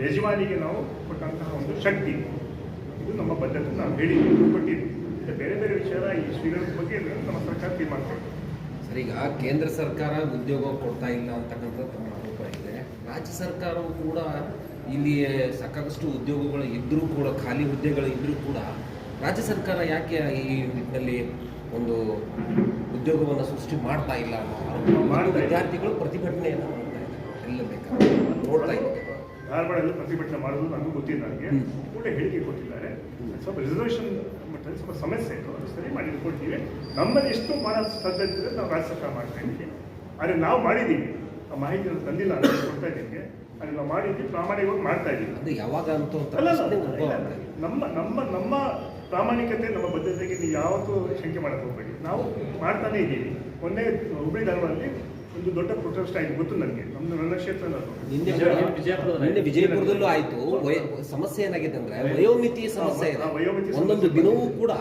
ಯಜಮಾನಿಗೆ ನಾವು ಕೊಟ್ಟಂತಹ ಒಂದು ಶಕ್ತಿ. ಇದು ನಮ್ಮ ಬದ್ಧತೆ ನಾವು ಹೇಳಿ ಕೊಟ್ಟಿದ್ದೀವಿ. ಬೇರೆ ಬೇರೆ ವಿಚಾರ ಈ ಶ್ರೀಗಳ ಬಗ್ಗೆ ನಮ್ಮ ಸರ್ಕಾರ ತೀರ್ಮಾನ ಸರಿ ಈಗ ಕೇಂದ್ರ ಸರ್ಕಾರ ಉದ್ಯೋಗ ಕೊಡ್ತಾ ಇಲ್ಲ ಅಂತಕ್ಕಂಥ ತಮ್ಮ ಆರೋಪ ಇದೆ. ರಾಜ್ಯ ಸರ್ಕಾರವು ಕೂಡ ಇಲ್ಲಿ ಸಾಕಷ್ಟು ಉದ್ಯೋಗಗಳು ಇದ್ದರೂ ಕೂಡ ಖಾಲಿ ಹುದ್ದೆಗಳು ಇದ್ದರೂ ಕೂಡ ರಾಜ್ಯ ಸರ್ಕಾರ ಯಾಕೆ ಈ ನಿಟ್ಟಿನಲ್ಲಿ ಒಂದು ಉದ್ಯೋಗವನ್ನು ಸೃಷ್ಟಿ ಮಾಡ್ತಾ ಇಲ್ಲ. ವಿದ್ಯಾರ್ಥಿಗಳು ಪ್ರತಿಭಟನೆಯನ್ನು ಇದ್ದಾರೆ ನೋಡ್ತಾ ಇದ್ದಾರೆ ಧಾರವಾಡದಲ್ಲಿ ಪ್ರತಿಭಟನೆ ಮಾಡೋದು ನನಗೂ ಗೊತ್ತಿಲ್ಲ ನನಗೆ. ಕೂಡ ಹೇಳಿಕೆ ಕೊಟ್ಟಿದ್ದಾರೆ. ಸ್ವಲ್ಪ ರಿಸರ್ವೇಷನ್ ಮಟ್ಟದಲ್ಲಿ ಸ್ವಲ್ಪ ಸಮಸ್ಯೆ ಇತ್ತು. ಅದು ಸರಿ ಮಾಡಿ ಕೊಡ್ತೀವಿ. ನಮ್ಮಲ್ಲಿ ಎಷ್ಟು ಮಾಡೋ ಸಾಧ್ಯತೆ ಇದೆ ನಾವು ರಾಜ್ಯ ಸರ್ಕಾರ ಮಾಡ್ತಾ ಇದ್ದೀವಿ. ಆದರೆ ನಾವು ಮಾಡಿದ್ದೀವಿ. ಆ ಮಾಹಿತಿಯನ್ನು ತಂದಿಲ್ಲ ಅಂತ ಕೊಡ್ತಾ ಇದ್ದೀನಿ. ಆದರೆ ನಾವು ಮಾಡಿದ್ವಿ ಪ್ರಾಮಾಣಿಕವಾಗಿ ಮಾಡ್ತಾ ಇದ್ದೀವಿ. ಅದು ಯಾವಾಗ ಅಂತ. ನಮ್ಮ ನಮ್ಮ ನಮ್ಮ ಪ್ರಾಮಾಣಿಕತೆ ನಮ್ಮ ಬದ್ಧತೆಗೆ ನೀವು ಯಾವತ್ತೂ ಶಂಕೆ ಮಾಡಕ್ಕೆ ಹೋಗಬೇಡಿ. ನಾವು ಮಾಡ್ತಾನೇ ಇದ್ದೀವಿ. ಮೊನ್ನೆ ಹುಬ್ಬಳ್ಳಿ ಧಾರವಾಡದಲ್ಲಿ ಒಂದು ದೊಡ್ಡ ಪ್ರೊಟೆಸ್ಟ್ ಆಯ್ತು ಗೊತ್ತು ನನಗೆ. ನಮ್ದು ನನ್ನ ಕ್ಷೇತ್ರ. ನಿನ್ನೆ ನಿನ್ನೆ ವಿಜಯಪುರದಲ್ಲೂ ಆಯ್ತು. ವಯ- ಸಮಸ್ಯೆ ಏನಾಗಿದೆ ಅಂದ್ರೆ ವಯೋಮಿತಿ ಸಮಸ್ಯೆ ಆ, ವಯೋಮಿತಿ ಇದೆ ಒಂದೊಂದು ದಿನವೂ ಕೂಡ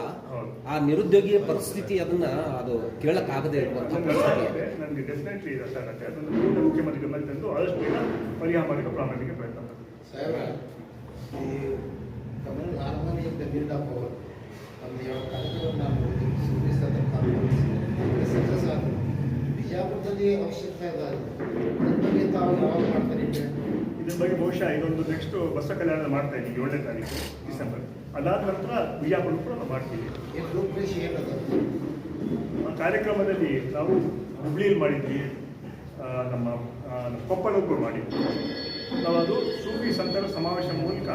ಆ ನಿರುದ್ಯೋಗಿಯ ಪರಿಸ್ಥಿತಿ ಅದನ್ನ ಅದು ಕೇಳಕ್ಕಾಗದೇ ಇರುವಂತ ಪರಿಸ್ಥಿತಿ. ಇದೆ. ನನಗೆ ಡೆಫಿನೆಟ್ಲಿ ಇದಾಗುತ್ತೆ ಅದನ್ನು ಕೂಡ ಮುಖ್ಯಮಂತ್ರಿ ಗಮನ ತಂದು ಆದಷ್ಟು ಬೇಗ ಪರಿಹಾರ ಮಾಡಲಿಕ್ಕೆ ಪ್ರಾಮಾಣಿಕ ಪ್ರಯತ್ನ ಮಾಡ್ತೀನಿ. ಬಿಜಾಪುರದಲ್ಲಿ ಅವಶ್ಯಕತೆ ಬಗ್ಗೆ ತಾವು ಯಾವಾಗ ಮಾಡ್ತಾರೆ ಈಗ? ಇದ್ರ ಬಗ್ಗೆ ಬಹುಶಃ ಇದೊಂದು ನೆಕ್ಸ್ಟ್ ಬಸ ಕಲ್ಯಾಣ ಮಾಡ್ತಾ ಇದ್ದೀವಿ ಏಳನೇ ತಾರೀಕು ಡಿಸೆಂಬರ್. ಅದಾದ ನಂತರ ಬಿಜಾಪುರ ಕೂಡ ನಾವು ಮಾಡ್ತೀವಿ. ಆ ಕಾರ್ಯಕ್ರಮದಲ್ಲಿ ನಾವು ಹುಬ್ಳಿಯಲ್ಲಿ ಮಾಡಿದ್ವಿ ನಮ್ಮ ಕೊಪ್ಪಳಕ್ಕೂ ಕೂಡ ಮಾಡಿದ್ವಿ. ನಾವು ಅದು ಸೂಫಿ ಸಂತರ ಸಮಾವೇಶ ಮೂಲಕ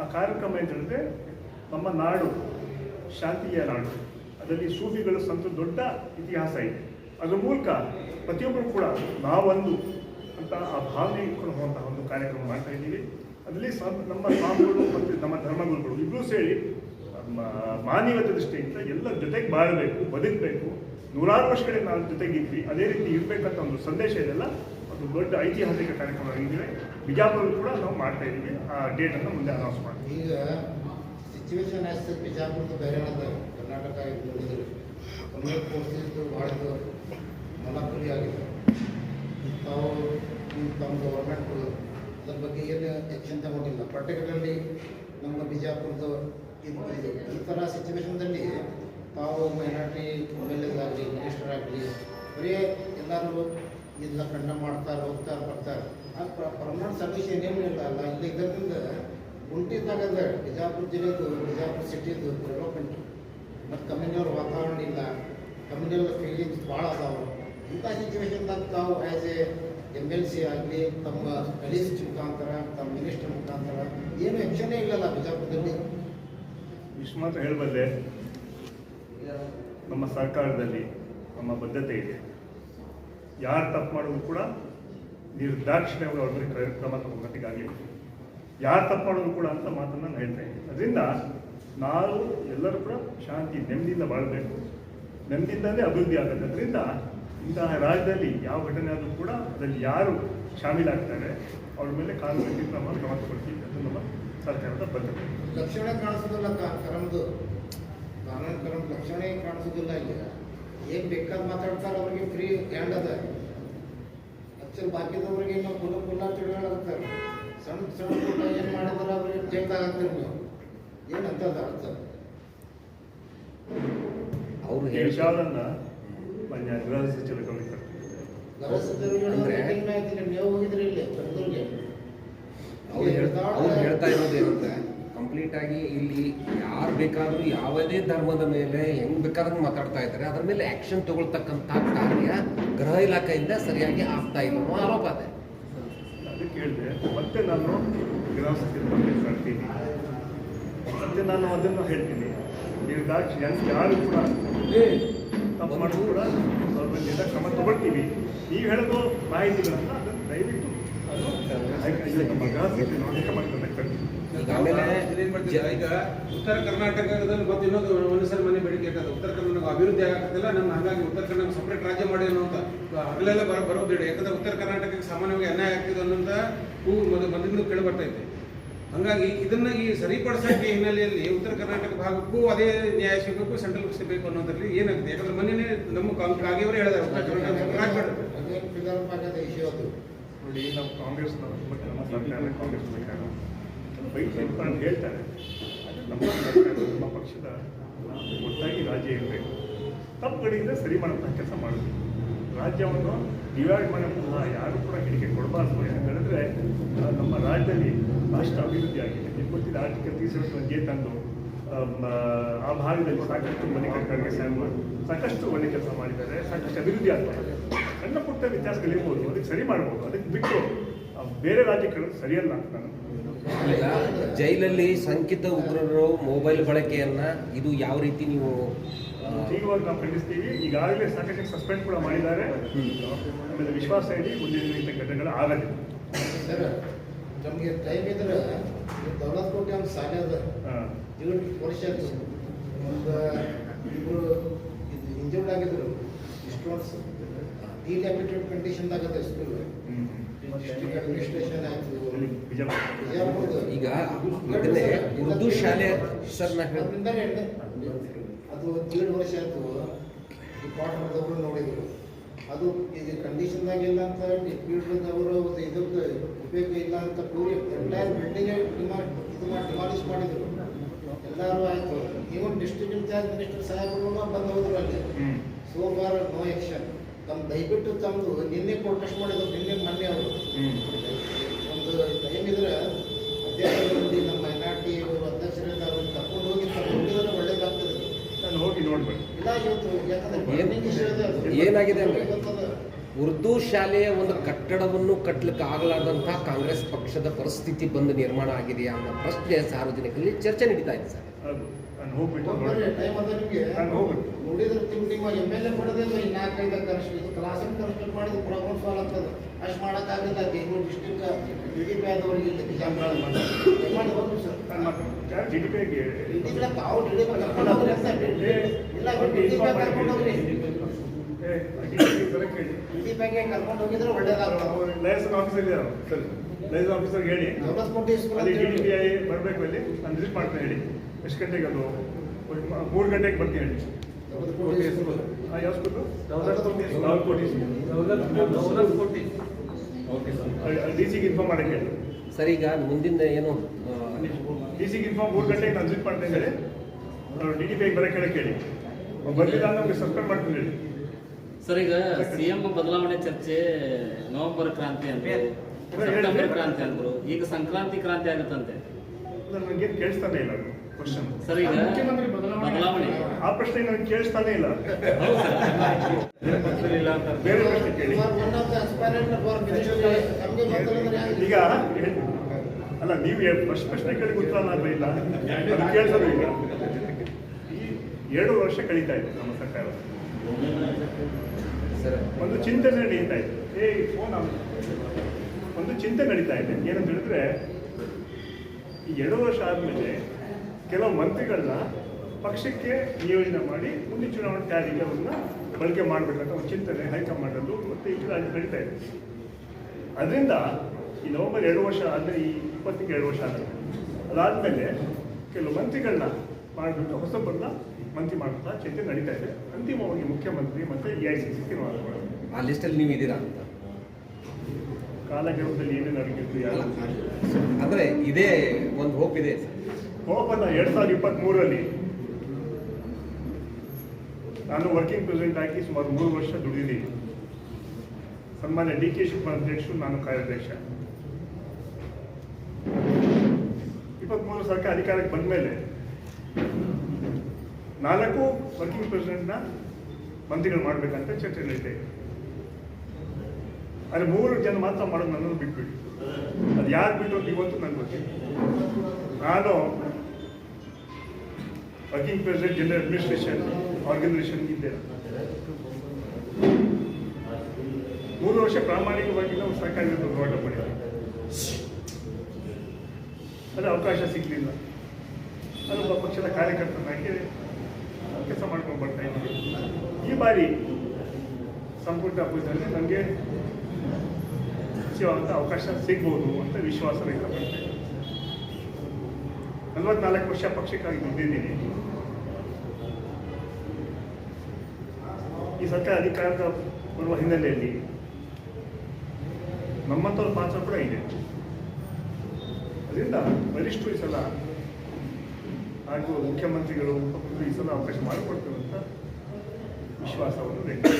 ಆ ಕಾರ್ಯಕ್ರಮ ಅಂತ ನಮ್ಮ ನಾಡು ಶಾಂತಿಯ ನಾಡು. ಅದರಲ್ಲಿ ಸೂಫಿಗಳು ಸಂತ ದೊಡ್ಡ ಇತಿಹಾಸ ಇದೆ. ಅದ್ರ ಮೂಲಕ ಪ್ರತಿಯೊಬ್ಬರು ಕೂಡ ನಾವೊಂದು ಅಂತ ಆ ಭಾವನೆ ಇಟ್ಕೊಂಡು ಒಂದು ಕಾರ್ಯಕ್ರಮ ಮಾಡ್ತಾ ಇದ್ದೀವಿ. ಅದರಲ್ಲಿ ನಮ್ಮ ಸ್ವಾಮಿಗಳು ಮತ್ತು ನಮ್ಮ ಧರ್ಮಗುರುಗಳು ಇಬ್ಬರೂ ಸೇರಿ ಮಾನವೀಯತೆ ದೃಷ್ಟಿಯಿಂದ ಎಲ್ಲ ಜೊತೆಗೆ ಬಾಳಬೇಕು, ಬದುಕಬೇಕು. ನೂರಾರು ವರ್ಷಗಳಿಂದ ನಾವು ಜೊತೆಗಿದ್ವಿ. ಅದೇ ರೀತಿ ಇರಬೇಕಂತ ಒಂದು ಸಂದೇಶ ಇದೆಲ್ಲ, ಒಂದು ದೊಡ್ಡ ಐತಿಹಾಸಿಕ ಕಾರ್ಯಕ್ರಮ ಆಗಿದ್ದೀವಿ ಬಿಜಾಪುರ ಕೂಡ ನಾವು ಮಾಡ್ತಾ ಇದ್ದೀವಿ. ಆ ಡೇಟನ್ನು ಮುಂದೆ ಅನೌನ್ಸ್ ಮಾಡ್ತೀವಿ. ಈಗ ಸಿಚುವೇಶನ್ ಬಿಜಾಪುರದ ಬೇರೆ ಕರ್ನಾಟಕ ಮನಪುರಿ ಆಗಿದೆ ತಾವು ತಮ್ಮ ಗೌರ್ಮೆಂಟ್ ಅದ್ರ ಬಗ್ಗೆ ಏನು ಆ್ಯಕ್ಷನ್ ತಗೊಂಡಿಲ್ಲ ಪರ್ಟಿಕ್ಯುಲರ್ಲಿ ನಮ್ಮ ಬಿಜಾಪುರದ ಈ ಥರ ಸಿಚುವೇಶನ್ದಲ್ಲಿ ತಾವು ಮೈನಾರಿಟಿ ಎಂ ಎಲ್ ಆಗಲಿ ಮಿನಿಸ್ಟರ್ ಆಗಲಿ, ಬರೀ ಎಲ್ಲರೂ ಇದನ್ನ ಕಂಡ ಮಾಡ್ತಾರೆ ಹೋಗ್ತಾರೆ ಬರ್ತಾರೆ ಆ ಪರ್ಮನೆಂಟ್ ಸೊಲ್ಯೂಷನ್ ಏನೂ ಇಲ್ಲ ಅಲ್ಲ. ಇಲ್ಲ ಇದರಿಂದ ಕುಂಠಿತಾಗದ ಬಿಜಾಪುರ ಜಿಲ್ಲೆದು, ಬಿಜಾಪುರ ಸಿಟಿದು ಡೆವಲಪ್ಮೆಂಟ್ ಮತ್ತು ಕಮ್ಯುನಿಯವ್ರ ವಾತಾವರಣ ಇಲ್ಲ. ಕಮ್ಯುನಿಯವ್ರ ಫೀಲಿಂಗ್ಸ್ ಭಾಳ ಅದಾವೆ. ಇಂಥ ಸಿಚುವೇಶನ್ದಾಗ ತಾವು as a M L C ಆಗಲಿ, ತಮ್ಮ ಕಲೀಸ್ ಮುಖಾಂತರ, ತಮ್ಮ ಮಿನಿಸ್ಟರ್ ಮುಖಾಂತರ, ಏನು ಎಕ್ಷನೇ ಇಲ್ಲಲ್ಲ ಬಿಜಾಪುರದಲ್ಲಿ. ಇಷ್ಟು ಮಾತ್ರ ಹೇಳಬಲ್ಲೆ, ನಮ್ಮ ಸರ್ಕಾರದಲ್ಲಿ ನಮ್ಮ ಬದ್ಧತೆ ಇದೆ. ಯಾರು ತಪ್ಪು ಮಾಡೋದು ಕೂಡ ನಿರ್ದಾಕ್ಷಿಣ್ಯವಾಗಿ ಅವ್ರ ಮೇಲೆ ಕ್ರ- ಕ್ರಮ ತಗೋಬೇಕಾಗಲಿ ಯಾರು ತಪ್ಪು ಮಾಡೋದು ಕೂಡ ಅಂತ ಮಾತನ್ನು ನಾನು ಹೇಳ್ತಾ ಇದ್ದೀನಿ. ಅದರಿಂದ ನಾವು ಎಲ್ಲರೂ ಕೂಡ ಶಾಂತಿ, ನೆಮ್ಮದಿಯಿಂದ ಬಾಳಬೇಕು. ನೆಮ್ಮದಿಯಿಂದಲೇ ಅಭಿವೃದ್ಧಿ ಆಗುತ್ತೆ. ಅದರಿಂದ ಇಂತಹ ರಾಜ್ಯದಲ್ಲಿ ಯಾವ ಘಟನೆ ಆದರೂ ಕೂಡ ಅದರಲ್ಲಿ ಯಾರು ಶಾಮೀಲಾಗ್ತಾರೆ ಅವ್ರ ಮೇಲೆ ಕಾನೂನು ಕ್ರಮ ಕ್ರಮ ಕೊಡ್ತೀವಿ ಅದು ನಮ್ಮ ಸರ್ಕಾರದ ಬದ್ಧತೆ. ಲಕ್ಷಣ ಕಾಣಿಸೋದಿಲ್ಲ ಕರಮ್ದು. ಕಾನೂನು ಕರಮ್ ಲಕ್ಷಣ ಕಾಣಿಸೋದಿಲ್ಲ ಈಗ ಏನು ಬೇಕಾದ ಮಾತಾಡ್ತಾರೆ ಅವ್ರಿಗೆ ಫ್ರೀ ಹ್ಯಾಂಡ್ ಅದ. ಅಚ್ಚರ ಬಾಕಿದವ್ರಿಗೆ ನಾವು ಕುಲ ಕುಲ ತಿಳುವಳಾಗ್ತಾರೆ ಸಣ್ಣ ಸಣ್ಣ ಪುಟ್ಟ ಏನು ಮಾಡಿದ್ರೆ ಅವ್ರಿಗೆ ಚೇಂಜ್ ಆಗುತ್ತೆ ನೀವು ಏನಂತ ಅದ ಅರ್ಥ? ಅವ್ರು ಈ ಹೇಳಿ ವಿಚಾರವನ್ನ ಮಾನ್ಯ ಗೃಹ ಸಚಿವರ ಗಮನಕ್ಕೆ ಅವ್ರು ಹೇಳ್ತಾ ಅವ್ರು ಹೇಳ್ತಾ ಇರೋದು ಏನಂದ್ರೆ ಕಂಪ್ಲೀಟ್ ಆಗಿ ಇಲ್ಲಿ ಯಾರು ಬೇಕಾದ್ರೂ ಯಾವುದೇ ಧರ್ಮದ ಮೇಲೆ ಹೆಂಗ್ ಬೇಕಾದ್ರೂ ಮಾತಾಡ್ತಾ ಇದ್ದಾರೆ. ಅದ್ರ ಮೇಲೆ ಆಕ್ಷನ್ ತಗೊಳ್ತಕ್ಕಂಥ ಕಾರ್ಯ ಗೃಹ ಇಲಾಖೆಯಿಂದ ಸರಿಯಾಗಿ ಆಗ್ತಾ ಇಲ್ಲ ಅನ್ನೋ ಆರೋಪ ಅದೇ ಅದಕ್ಕೆ ಹೇಳಿದೆ ಮತ್ತೆ ನಾನು ಗೃಹ ಸಚಿವರ ತರ್ತೀನಿ ಮತ್ತೆ ನಾನು ಅದನ್ನು ಹೇಳ್ತೀನಿ. ಯಾರು ಕೂಡ ತಪ್ಪು ಮಾಡೋದು ಕೂಡ ಅವ್ರ ಮೇಲಿಂದ ಕ್ರಮ ತಗೊಳ್ತೀವಿ. ನೀವು ಹೇಳೋದು ಮಾಹಿತಿಗಳನ್ನ ಅದನ್ನು ದಯವಿಟ್ಟು. ಈಗ ಮಾಡ್ತಿದ್ದಾರೆ ಈಗ ಉತ್ತರ ಕರ್ನಾಟಕದಲ್ಲಿ ಮತ್ತೆ ಇನ್ನೊಂದು ಒಂದ್ಸರಿ ಮನೆ ಬೇಡಿಕೆ ಇರ್ತದೆ. ಉತ್ತರ ಕರ್ನಾಟಕ ಅಭಿವೃದ್ಧಿ ಆಗತ್ತಲ್ಲ ನಮ್ಮ ಹಾಗಾಗಿ ಉತ್ತರ ಕರ್ನಾಟಕ ಸಪ್ರೇಟ್ ರಾಜ್ಯ ಮಾಡಿ ಅಂತ ಹಗಲೆಲ್ಲ ಬರ ಬರೋದಿಲ್ಲ ಯಾಕಂದ್ರೆ ಉತ್ತರ ಕರ್ನಾಟಕಕ್ಕೆ ಸಾಮಾನ್ಯವಾಗಿ ಅನ್ಯಾಯ ಆಗ್ತಿದೆ ಅನ್ನೋಂಥ ಹೂ ಮೊದಲು ಮೊದಲಿಂದ ಕೇಳಿ ಬರ್ತಾ ಇದೆ ಹಂಗಾಗಿ ಇದನ್ನ ಈ ಸರಿಪಡಿಸೋಕೆ ಹಿನ್ನೆಲೆಯಲ್ಲಿ ಉತ್ತರ ಕರ್ನಾಟಕ ಭಾಗಕ್ಕೂ ಅದೇ ನ್ಯಾಯ ಸಿಗಬೇಕು ಸೆಂಟ್ರಲ್ ಸಿಗಬೇಕು ಅನ್ನೋದ್ರಲ್ಲಿ ಏನಾಗುತ್ತೆ? ಯಾಕಂದ್ರೆ ಮೊನ್ನೆ ನಮ್ಮ ಕಾಂಗ್ರೆಸ್ ಅದು ನೋಡಿ ನಾವು ಕಾಂಗ್ರೆಸ್ ನಮ್ಮ ಸರ್ಕಾರ ಕಾಂಗ್ರೆಸ್ ಅಂತ ಹೇಳ್ತಾರೆ. ಅದು ನಮ್ಮ ಸರ್ಕಾರ ನಮ್ಮ ಪಕ್ಷದ ಒಟ್ಟಾಗಿ ರಾಜ್ಯ ಇರಬೇಕು. ತಪ್ಪು ತಪ್ಪುಗಳಿಂದ ಸರಿ ಮಾಡುವಂಥ ಕೆಲಸ ಮಾಡಬೇಕು ರಾಜ್ಯವನ್ನು ಡಿವೈಡ್ ಮಾಡೋಕ್ಕಲ್ಲ ಯಾರು ಕೂಡ ಹಿಡಿಕೆ ಕೊಡಬಾರ್ದು. ಯಾಕಂದ್ರೆ ಹೇಳಿದ್ರೆ ನಮ್ಮ ರಾಜ್ಯದಲ್ಲಿ ಅಷ್ಟು ಅಭಿವೃದ್ಧಿ ಆಗಿದೆ. ನಿಮ್ಗೆ ಗೊತ್ತಿದೆ ಆರ್ಥಿಕ ತೀರ್ಸುವಂಗೆ ತಂದು ಆ ಭಾಗದಲ್ಲಿ ಸಾಕಷ್ಟು ಮನೆ ಕಟ್ಟಡಕ್ಕೆ ಸಹಾಯ ಮಾಡಿ ಸಾಕಷ್ಟು ಒಳ್ಳೆ ಕೆಲಸ ಮಾಡಿದ್ದಾರೆ ಸಾಕಷ್ಟು ಅಭಿವೃದ್ಧಿ ಆಗ್ತಾರೆ ಸಣ್ಣ ಪುಟ್ಟ ವ್ಯತ್ಯಾಸಗಳಿರ್ಬೋದು ಅದಕ್ಕೆ ಸರಿ ಮಾಡ್ಬೋದು ಅದಕ್ಕೆ ಬಿಟ್ಟು ಬೇರೆ ರಾಜ್ಯಗಳು ಸರಿಯಲ್ಲ ನಾನು ಈಗ ಜೈಲಲ್ಲಿ ಶಂಕಿತ ಉಗ್ರರು ಮೊಬೈಲ್ ಬಳಕೆಯನ್ನ ಇದು ಯಾವ ರೀತಿ ನೀವು ತೀವ್ರವಾಗಿ ಈಗವಾಗ ನಾವು ಖಂಡಿಸ್ತೀವಿ ಈಗಾಗಲೇ ಸಾಕಷ್ಟು ಸಸ್ಪೆಂಡ್ ಕೂಡ ಮಾಡಿದ್ದಾರೆ. ಆಮೇಲೆ ವಿಶ್ವಾಸ ಇದೆ ಮುಂದಿನ ಘಟನೆಗಳು ಆಗಲ್ಲ ಸರ್ ನಮಗೆ ಟೈಮ್ ಇದ್ರೆ ದೌಲತ್ ಕೋಟೆ ಒಂದು ಸಾಲ ಅದ. ಇವತ್ತು ವರ್ಷ ಆಯ್ತು ಒಂದು ಇಬ್ಬರು ಇದು ಇಂಜೂರ್ಡ್ ಆಗಿದ್ರು. ಇಷ್ಟೊಂದು ಡಿಲ್ಯಾಬಿಟೆಡ್ ಕಂಡೀಷನ್ದಾಗ ಅದ ಸ್ಕೂಲ್ ಅಡ್ಮಿನಿಸ್ಟ್ರೇಷನ್ ಆಯ್ತು ಈಗ ಇದನ್ನೇ ಉರ್ದು ಶಾಲೆ ಸರ್ ಅದು ಏಳು ವರ್ಷ ಆಯ್ತು. ಡಿಪಾರ್ಟ್ಮೆಂಟ್ದವರು ನೋಡಿದ್ರು. ಅದು ಇದು ಕಂಡೀಷನ್ ಆಗಿಲ್ಲ ಅಂತ ಡಿಪ್ಯೂಟದವರು ಇದಕ್ಕೆ ಉಪಯೋಗ ಇಲ್ಲ ಅಂತ ಕೂರಿ ಎಂಟೈರ್ ಬಿಲ್ಡಿಂಗ್ ಇದು ಮಾಡಿ ಡಿಮಾಲಿಷ್ ಮಾಡಿದ್ರು. ಎಲ್ಲರೂ ಆಯ್ತು. ಈವನ್ ಡಿಸ್ಟ್ರಿಕ್ಟ್ ಇನ್ಚಾರ್ಜ್ ಮಿನಿಸ್ಟರ್ ಸಾಹೇಬರು ಬಂದು ಹೋದ್ರು ಅಲ್ಲಿ. ಸೋ ಫಾರ್ ನೋ ಆಕ್ಷನ್ ತಮ್ಮ ದಯವಿಟ್ಟು ತಮ್ಮದು ನಿನ್ನೆ ಪ್ರೊಟೆಸ್ಟ್ ಮಾಡಿದ್ರು ನಿನ್ನೆ ಮೊನ್ನೆ ಅವರು. ಒಂದು ಟೈಮ್ ಇದ್ರೆ ಅಧ್ಯಕ್ಷರಲ್ಲಿ ನಮ್ಮ ಮೈನಾರಿಟಿ ಅಧ್ಯಕ್ಷರಿಂದ ಅವ್ರನ್ನ ಕರ್ಕೊಂಡು ಹೋಗಿ ತಗೊಂಡಿದ್ರೆ ಒಳ್ಳೇದಾಗ್ತದೆ. ನಾನು ಹೋಗಿ ನೋಡ್ಬೇಕು. ಏನಾಗಿದೆ ಅಂದ್ರೆ? ಉರ್ದು ಶಾಲೆಯ ಒಂದು ಕಟ್ಟಡವನ್ನು ಕಟ್ಟಲಿಕ್ಕೆ ಆಗಲಾರ್ದಂತಹ ಕಾಂಗ್ರೆಸ್ ಪಕ್ಷದ ಪರಿಸ್ಥಿತಿ ಬಂದು ನಿರ್ಮಾಣ ಆಗಿದೆಯಾ ಅನ್ನೋ ಪ್ರಶ್ನೆ ಸಾರ್ವಜನಿಕರಲ್ಲಿ ಚರ್ಚೆ ನಡೀತಾ ಇದೆ ಸರ್. ನೋಡಿದ್ರೆ ನಿಮ್ಮ ನಿಮ್ಮ ಎಂ ಎಲ್ ಎ ಮಾಡೋದಿಲ್ಲ ಈ ನಾಲ್ಕೈದು ಕನ್ಸ್ಟ್ರ ಇದು ಕ್ಲಾಸಿನ ಕನ್ಸ್ಟ್ರಕ್ಟ್ ಮಾಡಿದ ಪ್ರಾಬ್ಲಮ್ ಸಾಲ್ವ್ ಆಗ್ತದೆ. ಅಷ್ಟು ಮಾಡೋಕ್ಕಾಗಿಲ್ಲ ಪಿ ಕರ್ಕೊಂಡು ಹೋಗಿದ್ರೆ ಒಳ್ಳೇದಾಗಲ್ಲ ಲೈಸನ್ ಆಫೀಸರ್ ಇದ್ದಾರೆ ಸರಿ. ಲೈಸನ್ ಆಫೀಸರ್ಗೆ ಹೇಳಿ. ಅಲ್ಲಿ ಡಿ ಪಿ ಐ ಬರಬೇಕು ಅಲ್ಲಿ. ನಾನು ವಿಸಿಟ್ ಮಾಡ್ತೀನಿ ಹೇಳಿ. ಎಷ್ಟು ಗಂಟೆಗೆ ಅದು? ಮೂರು ಗಂಟೆಗೆ ಬರ್ತೀನಿ ಹೇಳಿ. ಯಾವ ಕೋಟೆ ಡಿ ಸಿಗೆ ಇನ್ಫಾರ್ಮ್ ಮಾಡಕ್ಕೆ ಹೇಳಿ. ಸರ್ ಈಗ ಮುಂದಿನ ಏನು ಆ, ಡಿ ಸಿಗೆ ಇನ್ಫಾರ್ಮ್ ಮೂರು ಗಂಟೆಗೆ ನಾನು ವಿಸಿಟ್ ಮಾಡ್ತೀನಿ ಹೇಳಿ ಡಿ ಡಿ ಕೇಳಿ ಐ ಬರಕ್ಕೆ ಹೇಳಕ್ಕೆ ಹೇಳಿ ಅವ್ನು ಬರ್ಲಿಲ್ಲ ಅಂದ್ರೆ ನಮಗೆ ಸಸ್ಪೆಂಡ್ ಮಾಡ್ತೀನಿ ಹೇಳಿ. ಸರ್ ಈಗ ಸಿಎಂ ಬದಲಾವಣೆ ಚರ್ಚೆ ನವೆಂಬರ್ ಕ್ರಾಂತಿ ಅಂದ್ರೆ ಸೆಪ್ಟೆಂಬರ್ ಕ್ರಾಂತಿ ಅಂದ್ರು ಈಗ ಸಂಕ್ರಾಂತಿ ಕ್ರಾಂತಿ ಆಗುತ್ತಂತೆ. ನನಗೆ ಕೇಳಿಸ್ತಾನೆ ಇಲ್ಲ ಕ್ವಶನ್ ಸರ್ ಈಗ ಬದಲಾವಣೆ ಆ ಪ್ರಶ್ನೆ ನನಗೆ ಕೇಳಿಸ್ತಾನೆ ಇಲ್ಲ. ಬೇರೆ ಪ್ರಶ್ನೆ ಕೇಳಿ? ಈಗ ಅಲ್ಲ, ನೀವು ಫಸ್ಟ್ ಪ್ರಶ್ನೆ ಕೇಳಿ ಉತ್ತರ ಅದು ಕೇಳಿಸೋದು ಈಗ ಈ ಎರಡು ವರ್ಷ ಕಳೀತಾ ಇತ್ತು ನಮ್ಮ ಸರ್ಕಾರ. ಸರ್ ಒಂದು ಚಿಂತೆ ನಡೀತಾ ಇತ್ತು. ಏ ಫೋನ್ ಒಂದು ಚಿಂತೆ ನಡೀತಾ ಇದೆ. ಏನಂತ ಹೇಳಿದ್ರೆ, ಈ ಎರಡು ವರ್ಷ ಆದಮೇಲೆ ಕೆಲವು ಮಂತ್ರಿಗಳನ್ನ ಪಕ್ಷಕ್ಕೆ ನಿಯೋಜನೆ ಮಾಡಿ ಮುಂದಿನ ಚುನಾವಣೆ ತಯಾರಿಗೆ ಅವ್ರನ್ನ ಬಳಕೆ ಮಾಡಬೇಕಂತ ಒಂದು ಚಿಂತನೆ ಹೈಕಮಾಂಡಲ್ಲೂ ಮತ್ತು ಅಲ್ಲಿ ನಡೀತಾ ಇದೆ. ಅದರಿಂದ ಈ ನವೆಂಬರ್ ಎರಡು ವರ್ಷ ಆದರೆ ಈ ಇಪ್ಪತ್ತಿಗೆ ಎರಡು ವರ್ಷ ಆಗಿದೆ ಅದಾದಮೇಲೆ ಕೆಲವು ಮಂತ್ರಿಗಳನ್ನ ಮಾಡಿಬಿಟ್ಟು ಹೊಸಬರನ್ನ ಮಂತ್ರಿ ಮಾಡ್ತಾ ಚರ್ಚೆ ನಡೀತಾ ಇದೆ. ಅಂತಿಮವಾಗಿ ಮುಖ್ಯಮಂತ್ರಿ ಮತ್ತು ಎ ಐ ಸಿ ಸಿ ತೀರ್ಮಾನ ಆ ಲಿಸ್ಟಲ್ಲಿ ನೀವು ಇದ್ದೀರಾ ಅಂತ? ಕಾಲಗರ್ಭದಲ್ಲಿ ಏನೇನು ಅಡಗಿತ್ತು ಯಾರು? ಅಂದರೆ ಇದೇ ಒಂದು ಹೋಪ್ ಇದೆ. ಹೋಪ್ ಹೋಪಲ್ಲ ಎರಡು ಸಾವಿರದ ಇಪ್ಪತ್ತ್ಮೂರರಲ್ಲಿ ನಾನು ವರ್ಕಿಂಗ್ ಪ್ರೆಸಿಡೆಂಟ್ ಆಗಿ ಸುಮಾರು ಮೂರು ವರ್ಷ ದುಡಿದಿದ್ದೀನಿ. ಸನ್ಮಾನ್ಯ ಡಿ ಕೆ ಶಿವಕುಮಾರ್ ಅಧ್ಯಕ್ಷರು ನಾನು ಕಾರ್ಯಾಧ್ಯಕ್ಷ. ಇಪ್ಪತ್ತ್ಮೂರು ಸರ್ಕಾರ ಅಧಿಕಾರಕ್ಕೆ ಬಂದ ಮೇಲೆ ನಾಲ್ಕು ವರ್ಕಿಂಗ್ ಪ್ರೆಸಿಡೆಂಟ್ನ ಮಂತ್ರಿಗಳು ಮಾಡಬೇಕಂತ ಚರ್ಚೆ ನಡೀತಾ ಇದೆ ಆದರೆ ಮೂರು ಜನ ಮಾತ್ರ ಮಾಡೋದು ನನ್ನನ್ನು ಬಿಟ್ಬಿಡಿ. ಅದು ಯಾರು ಬಿಟ್ಟು ಇವತ್ತು ನನ್ನ ಬಗ್ಗೆ ನಾನು working president general administration organisation ಇದ್ದೆ. ಮೂರು ವರ್ಷ ಪ್ರಾಮಾಣಿಕವಾಗಿ ನಾವು ಸರ್ಕಾರದಿಂದ ಹೋರಾಟ ಮಾಡಿದ್ವಿ. ಅದು ಅವಕಾಶ ಸಿಗಲಿಲ್ಲ. ಅದೊಬ್ಬ ಪಕ್ಷದ ಕಾರ್ಯಕರ್ತನಾಗಿ ಕೆಲಸ ಮಾಡ್ಕೊಂಡು ಬರ್ತಾ ಇದ್ವಿ. ಈ ಬಾರಿ ಸಂಪುಟ ಹಬ್ಬದಲ್ಲಿ ನನಗೆ ಸಚಿವಾದಂಥ ಅವಕಾಶ ಸಿಗ್ಬೋದು ಅಂತ ವಿಶ್ವಾಸ ವ್ಯಕ್ತಪಡ್ತೇನೆ ನಲವತ್ನಾಲ್ಕು ವರ್ಷ ಪಕ್ಷಕ್ಕಾಗಿ ದುಡ್ಡಿದ್ದೀನಿ ಈ ಸರ್ಕಾರ ಅಧಿಕಾರದ ಬರುವ ಹಿನ್ನೆಲೆಯಲ್ಲಿ ನಮ್ಮಂಥವ್ರ ಪಾತ್ರ ಕೂಡ ಇದೆ. ಅದರಿಂದ ವರಿಷ್ಠರು ಈ ಸಲ ಹಾಗೂ ಮುಖ್ಯಮಂತ್ರಿಗಳು ಮುಖ್ಯಮಂತ್ರಿ ಈ ಸಲ ಅವಕಾಶ ಮಾಡಿಕೊಡ್ತೇವೆ ಅಂತ ವಿಶ್ವಾಸವನ್ನು ವ್ಯಕ್ತ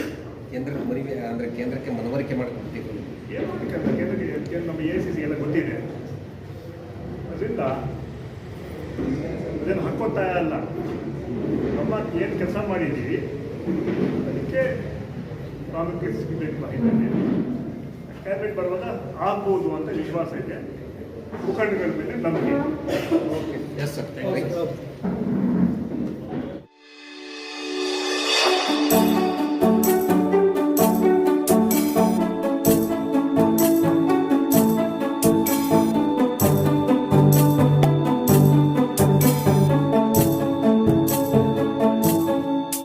ಕೇಂದ್ರಕ್ಕೆ ಮನವಿ ಅಂದರೆ ಕೇಂದ್ರಕ್ಕೆ ಮನವರಿಕೆ ಮಾಡಿಕೊಡ್ತೀವಿ. ಏನು ಮಾಡ್ಬೇಕಂತ ಕೇಂದ್ರಕ್ಕೆ ನಮ್ಮ ಎ ಸಿ ಸಿ ಎಲ್ಲ ಗೊತ್ತಿದೆ. ಅದರಿಂದ ಅದೇನು ಹಾಕೋತಾ ಅಲ್ಲ. ನಮ್ಮ ಏನು ಕೆಲಸ ಮಾಡಿದ್ದೀವಿ ಅದಕ್ಕೆ ಪ್ರಾಮುಖ್ಯತೆ ಸಿಗಬೇಕು ಮಾಹಿತಿ ಕ್ಯಾಬಿನೆಟ್ ಬರುವಾಗ ಆಗ್ಬೋದು ಅಂತ ವಿಶ್ವಾಸ ಇದೆ. ಮುಖಂಡಗಳ ಮೇಲೆ ನಂಬಿಕೆ ಎಸ್ ಸರ್ ಥ್ಯಾಂಕ್ ಯು